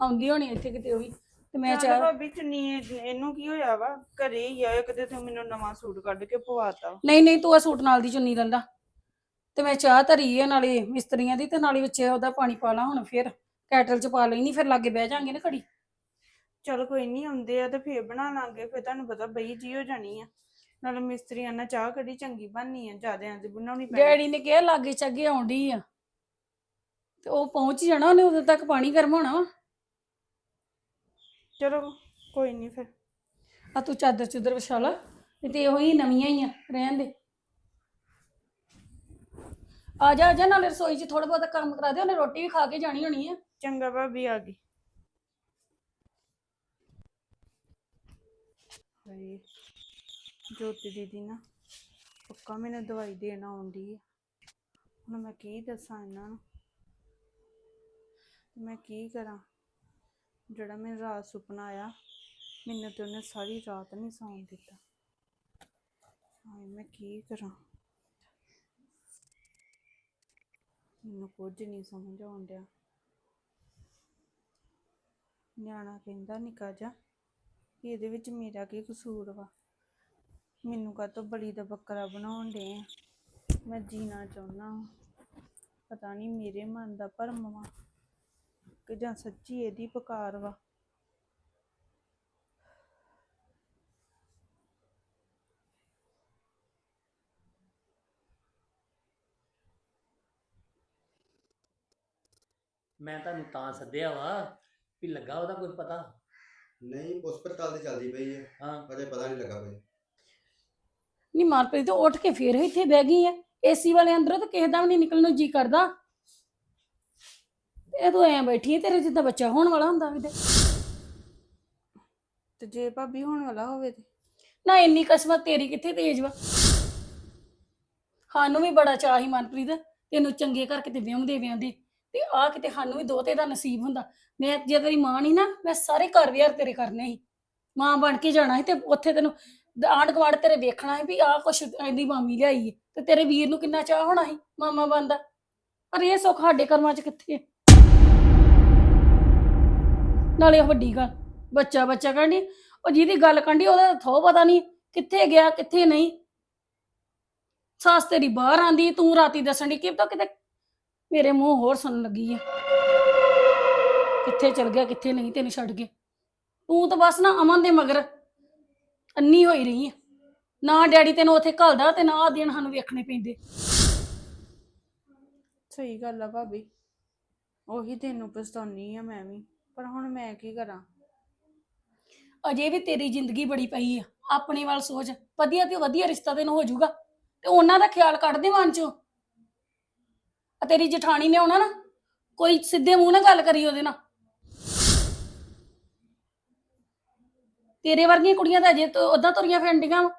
ਆਉਂਦੀ ਹੋਣੀ ਇੱਥੇ ਕਿਤੇ ਉਹ ਵੀ। ਤੇ ਮੈਂ ਚੱਲ ਚਾਹ ਭਾਬੀ ਚੁੰਨੀ ਇਹ- ਇਹਨੂੰ ਕੀ ਹੋਇਆ ਵਾ? ਘਰੇ ਹੀ ਆ ਕਦੇ ਤੂੰ ਮੈਨੂੰ ਨਵਾਂ ਸੂਟ ਕੱਢ ਕੇ ਪਵਾਤਾ। ਨਹੀਂ ਨਹੀਂ ਤੂੰ ਆ ਸੂਟ ਨਾਲ ਦੀ ਚੁੰਨੀ ਲੱਲਾ ਤੇ ਮੈਂ ਚਾਹ ਧਰੀ ਆ ਨਾਲੇ ਮਿਸਤਰੀਆਂ ਦੀ ਤੇ ਨਾਲੇ ਵਿੱਚ ਉਹਦਾ ਪਾਣੀ ਪਾ ਲਾ ਹੁਣ ਫਿਰ। ਕੈਟਲ ਚ ਪਾ ਲੈਣੀ ਫਿਰ ਲਾਗੇ ਬਹਿ ਜਾਾਂਗੇ ਨਾ ਘੜੀ। ਚਲ ਕੋਈ ਨਹੀਂ ਆਉਂਦੇ ਆ ਤੇ ਫੇਰ ਬਣਾ ਲਾਂਗੇ ਫੇਰ ਤੁਹਾਨੂੰ ਪਤਾ ਬਈ ਜੀ ਹੋ ਜਾਣੀ ਆ। ਨਾਲੇ ਮਿਸਤਰੀਆਂ ਨਾਲ ਚਾਹ ਕੜੀ ਚੰਗੀ ਬਣਨੀ ਆ ਜਿਆਦਿਆਂ ਦੀ ਬਣਾਉਣੀ ਪੈਣੀ। ਡੈਡੀ ਨੇ ਕਿਹਾ ਲਾਗੇ ਚੱਗੇ ਆਉਂਦੀ ਆ। ਤੇ ਉਹ ਪਹੁੰਚ ਹੀ ਜਾਣਾ ਉਹਨੇ ਉਦੋਂ ਤੱਕ ਪਾਣੀ ਗਰਮ ਹੋਣਾ ਵਾ। ਚਲੋ ਕੋਈ ਨਹੀਂ ਫਿਰ। ਆ ਤੂੰ ਚਾਦਰ ਚੁਦਰ ਵਿਛਾ ਲਾ ਨਹੀਂ ਤੇ ਇਹੋ ਹੀ ਨਵੀਆਂ ਹੀ ਆ ਰਹਿਣ ਦੇ। ਆ ਜਾ ਆ ਜਾ ਨਾਲੇ ਰਸੋਈ 'ਚ ਥੋੜਾ ਬਹੁਤਾ ਕੰਮ ਕਰਾ ਦੇ ਉਹਨੇ ਰੋਟੀ ਵੀ ਖਾ ਕੇ ਜਾਣੀ ਹੋਣੀ ਆ। ਚੰਗਾ ਭਾਬੀ ਆ ਗਈ। ਹਾਏ ਜੋਤੀ ਦੀਦੀ ਨਾ, ਪੱਕਾ ਮੈਨੂੰ ਦਵਾਈ ਦੇਣ ਆਉਂਦੀ ਆ। ਹੁਣ ਮੈਂ ਕੀ ਦੱਸਾਂ ਇਹਨਾਂ ਨੂੰ? ਮੈਂ ਕੀ ਕਰਾਂ? ਜਿਹੜਾ ਮੈਨੂੰ ਰਾਤ ਸੁਪਨਾ ਆਇਆ, ਮੈਨੂੰ ਤੇ ਉਹਨੇ ਸਾਰੀ ਰਾਤ ਨਹੀਂ ਸੌਣ ਦਿੱਤਾ। ਹਾਏ, ਮੈਂ ਕੀ ਕਰਾਂ? ਮੈਨੂੰ ਕੁਝ ਨਹੀਂ ਸਮਝ ਆਉਣ ਡਿਆ। ਨਿਆਣਾ ਕਹਿੰਦਾ, ਨਿੱਕਾ ਜਾ ਕਿ ਇਹਦੇ ਵਿੱਚ ਮੇਰਾ ਕੀ ਕਸੂਰ ਵਾ? ਮੈਨੂੰ ਕਾਹਤੋਂ ਬਲੀ ਦਾ ਬੱਕਰਾ ਬਣਾਉਣ ਦੇ ਆ? ਮੈਂ ਜੀਣਾ ਚਾਹੁੰਦਾ ਪਤਾ ਨਹੀਂ ਮੇਰੇ ਮਨ ਦਾ ਭਰਮ ਵਾ ਕਿ ਜਾਂ ਸੱਚੀ ਇਹਦੀ ਪੁਕਾਰ ਵਾ। ਮੈਂ ਤੁਹਾਨੂੰ ਤਾਂ ਸੱਦਿਆ ਵਾ ਵੀ ਲੱਗਾ ਉਹਦਾ ਕੋਈ ਪਤਾ। ਨਹੀਂ ਉਸ ਪੜਤਾਲ ਦੀ ਚੱਲਦੀ ਪਈ ਹੈ। ਹਾਂ। ਅਜੇ ਪਤਾ ਨਹੀਂ ਲੱਗਾ ਕੋਈ। ਨਹੀਂ ਮਾਰਪ੍ਰੀਤ ਤੂੰ ਉੱਠ ਕੇ ਫੇਰ ਇੱਥੇ ਬਹਿ ਗਈ ਆ ਏਸੀ ਵਾਲੇ ਅੰਦਰੋਂ ਤਾਂ ਕਿਸੇ ਦਾ ਵੀ ਨਹੀਂ ਨਿਕਲਣ ਨੂੰ ਜੀ ਕਰਦਾ। ਇਹ ਤੂੰ ਐਂ ਬੈਠੀ ਹੈ ਤੇਰੇ ਜਿੱਦਾਂ ਬੱਚਾ ਹੋਣ ਵਾਲਾ ਹੁੰਦਾ ਵੀ ਤੇ ਤੇ ਜੇ ਭਾਬੀ ਹੋਣ ਵਾਲਾ ਹੋਵੇ ਤੇ। ਨਾ ਇੰਨੀ ਕਿਸਮਤ ਤੇਰੀ ਕਿੱਥੇ ਤੇਜ ਵਾ? ਸਾਨੂੰ ਵੀ ਬੜਾ ਚਾਅ ਸੀ ਮਨਪ੍ਰੀਤ ਤੈਨੂੰ ਚੰਗੇ ਘਰ ਕਿਤੇ ਵਿਆਹੁੰਦੇ ਵਿਆਹੁੰਦੇ ਤੇ ਆ ਕਿਤੇ ਸਾਨੂੰ ਵੀ ਦੋਤੇ ਦਾ ਨਸੀਬ ਹੁੰਦਾ। ਮੈਂ ਜੇ ਤੇਰੀ ਮਾਂ ਨਹੀਂ ਨਾ, ਮੈਂ ਸਾਰੇ ਘਰ ਵਿਹਾਰ ਤੇਰੇ ਕਰਨੇ ਸੀ। ਮਾਂ ਬਣ ਕੇ ਜਾਣਾ ਸੀ ਤੇ ਉੱਥੇ ਤੈਨੂੰ ਆਂਢ ਗੁਆਂਢ ਤੇਰੇ ਵੇਖਣਾ ਸੀ ਵੀ ਆਹ ਕੁਛ ਇਹਦੀ ਮਾਮੀ ਲਿਆਈ ਹੈ ਤੇ ਤੇਰੇ ਵੀਰ ਨੂੰ ਕਿੰਨਾ ਚਾਹ ਹੋਣਾ ਸੀ ਮਾਮਾ ਬਣਦਾ। ਪਰ ਇਹ ਸੁੱਖ ਸਾਡੇ ਕਰਮਾਂ 'ਚ ਕਿੱਥੇ ਹੈ? ਨਾਲੇ ਉਹ ਵੱਡੀ ਗੱਲ ਬੱਚਾ ਬੱਚਾ ਕਹਿੰਦੀ, ਉਹ ਜਿਹਦੀ ਗੱਲ ਕੰਡੀ ਉਹਦਾ ਥੋ ਪਤਾ ਨਹੀਂ ਕਿੱਥੇ ਗਿਆ, ਕਿੱਥੇ ਨਹੀਂ। ਸਾਸ ਤੇਰੀ ਬਾਹਰ ਆਂਦੀ, ਤੂੰ ਰਾਤੀ ਦੱਸਣ ਦੀ ਕਿ ਪਤਾ ਕਿਤੇ ਮੇਰੇ ਮੂੰਹ ਹੋਰ ਸੁਣਨ ਲੱਗੀ ਆ। ਕਿੱਥੇ ਚਲ ਗਿਆ ਕਿੱਥੇ ਨਹੀਂ ਤੈਨੂੰ ਛੱਡ ਕੇ। ਤੂੰ ਤਾਂ ਬਸ ਨਾ ਅਮਨ ਦੇ ਮਗਰ ਅੰਨੀ ਹੋਈ ਰਹੀ ਆ। ਨਾ ਡੈਡੀ ਤੈਨੂੰ ਉੱਥੇ ਘੱਲਦਾ ਤੇ ਨਾ ਆਹ ਦਿਨ ਸਾਨੂੰ ਵੇਖਣੇ ਪੈਂਦੇ। ਸਹੀ ਗੱਲ ਆ ਭਾਬੀ। ਉਹੀ ਤੈਨੂੰ ਪਛਤਾਉਣੀ ਆ ਮੈਂ ਵੀ। ਪਰ ਹੁਣ ਮੈਂ ਕੀ ਕਰਾਂ? ਅਜੇ ਵੀ ਤੇਰੀ ਜ਼ਿੰਦਗੀ ਬੜੀ ਪਈ ਆ। ਆਪਣੇ ਵੱਲ ਸੋਚ। ਵਧੀਆ ਤੇ ਵਧੀਆ ਰਿਸ਼ਤਾ ਤੈਨੂੰ ਹੋ ਜਾਊਗਾ। ਤੇ ਉਹਨਾਂ ਦਾ ਖਿਆਲ ਕੱਢ ਦੇ ਮਨ ਚੋਂ। ਆ ਤੇਰੀ ਜਠਾਣੀ ਨੇ ਆਉਣਾ ਨਾ ਕੋਈ ਸਿੱਧੇ ਮੂੰਹ ਨਾਲ ਗੱਲ ਕਰੀ ਉਹਦੇ ਨਾਲ। ਤੇਰੇ ਵਰਗੀਆਂ ਕੁੜੀਆਂ ਤਾਂ ਅਜੇ ਤੋਂ ਉਦਾਂ ਤੁਰੀਆਂ ਫਿਰਦੀਆਂ ਵਾਂ।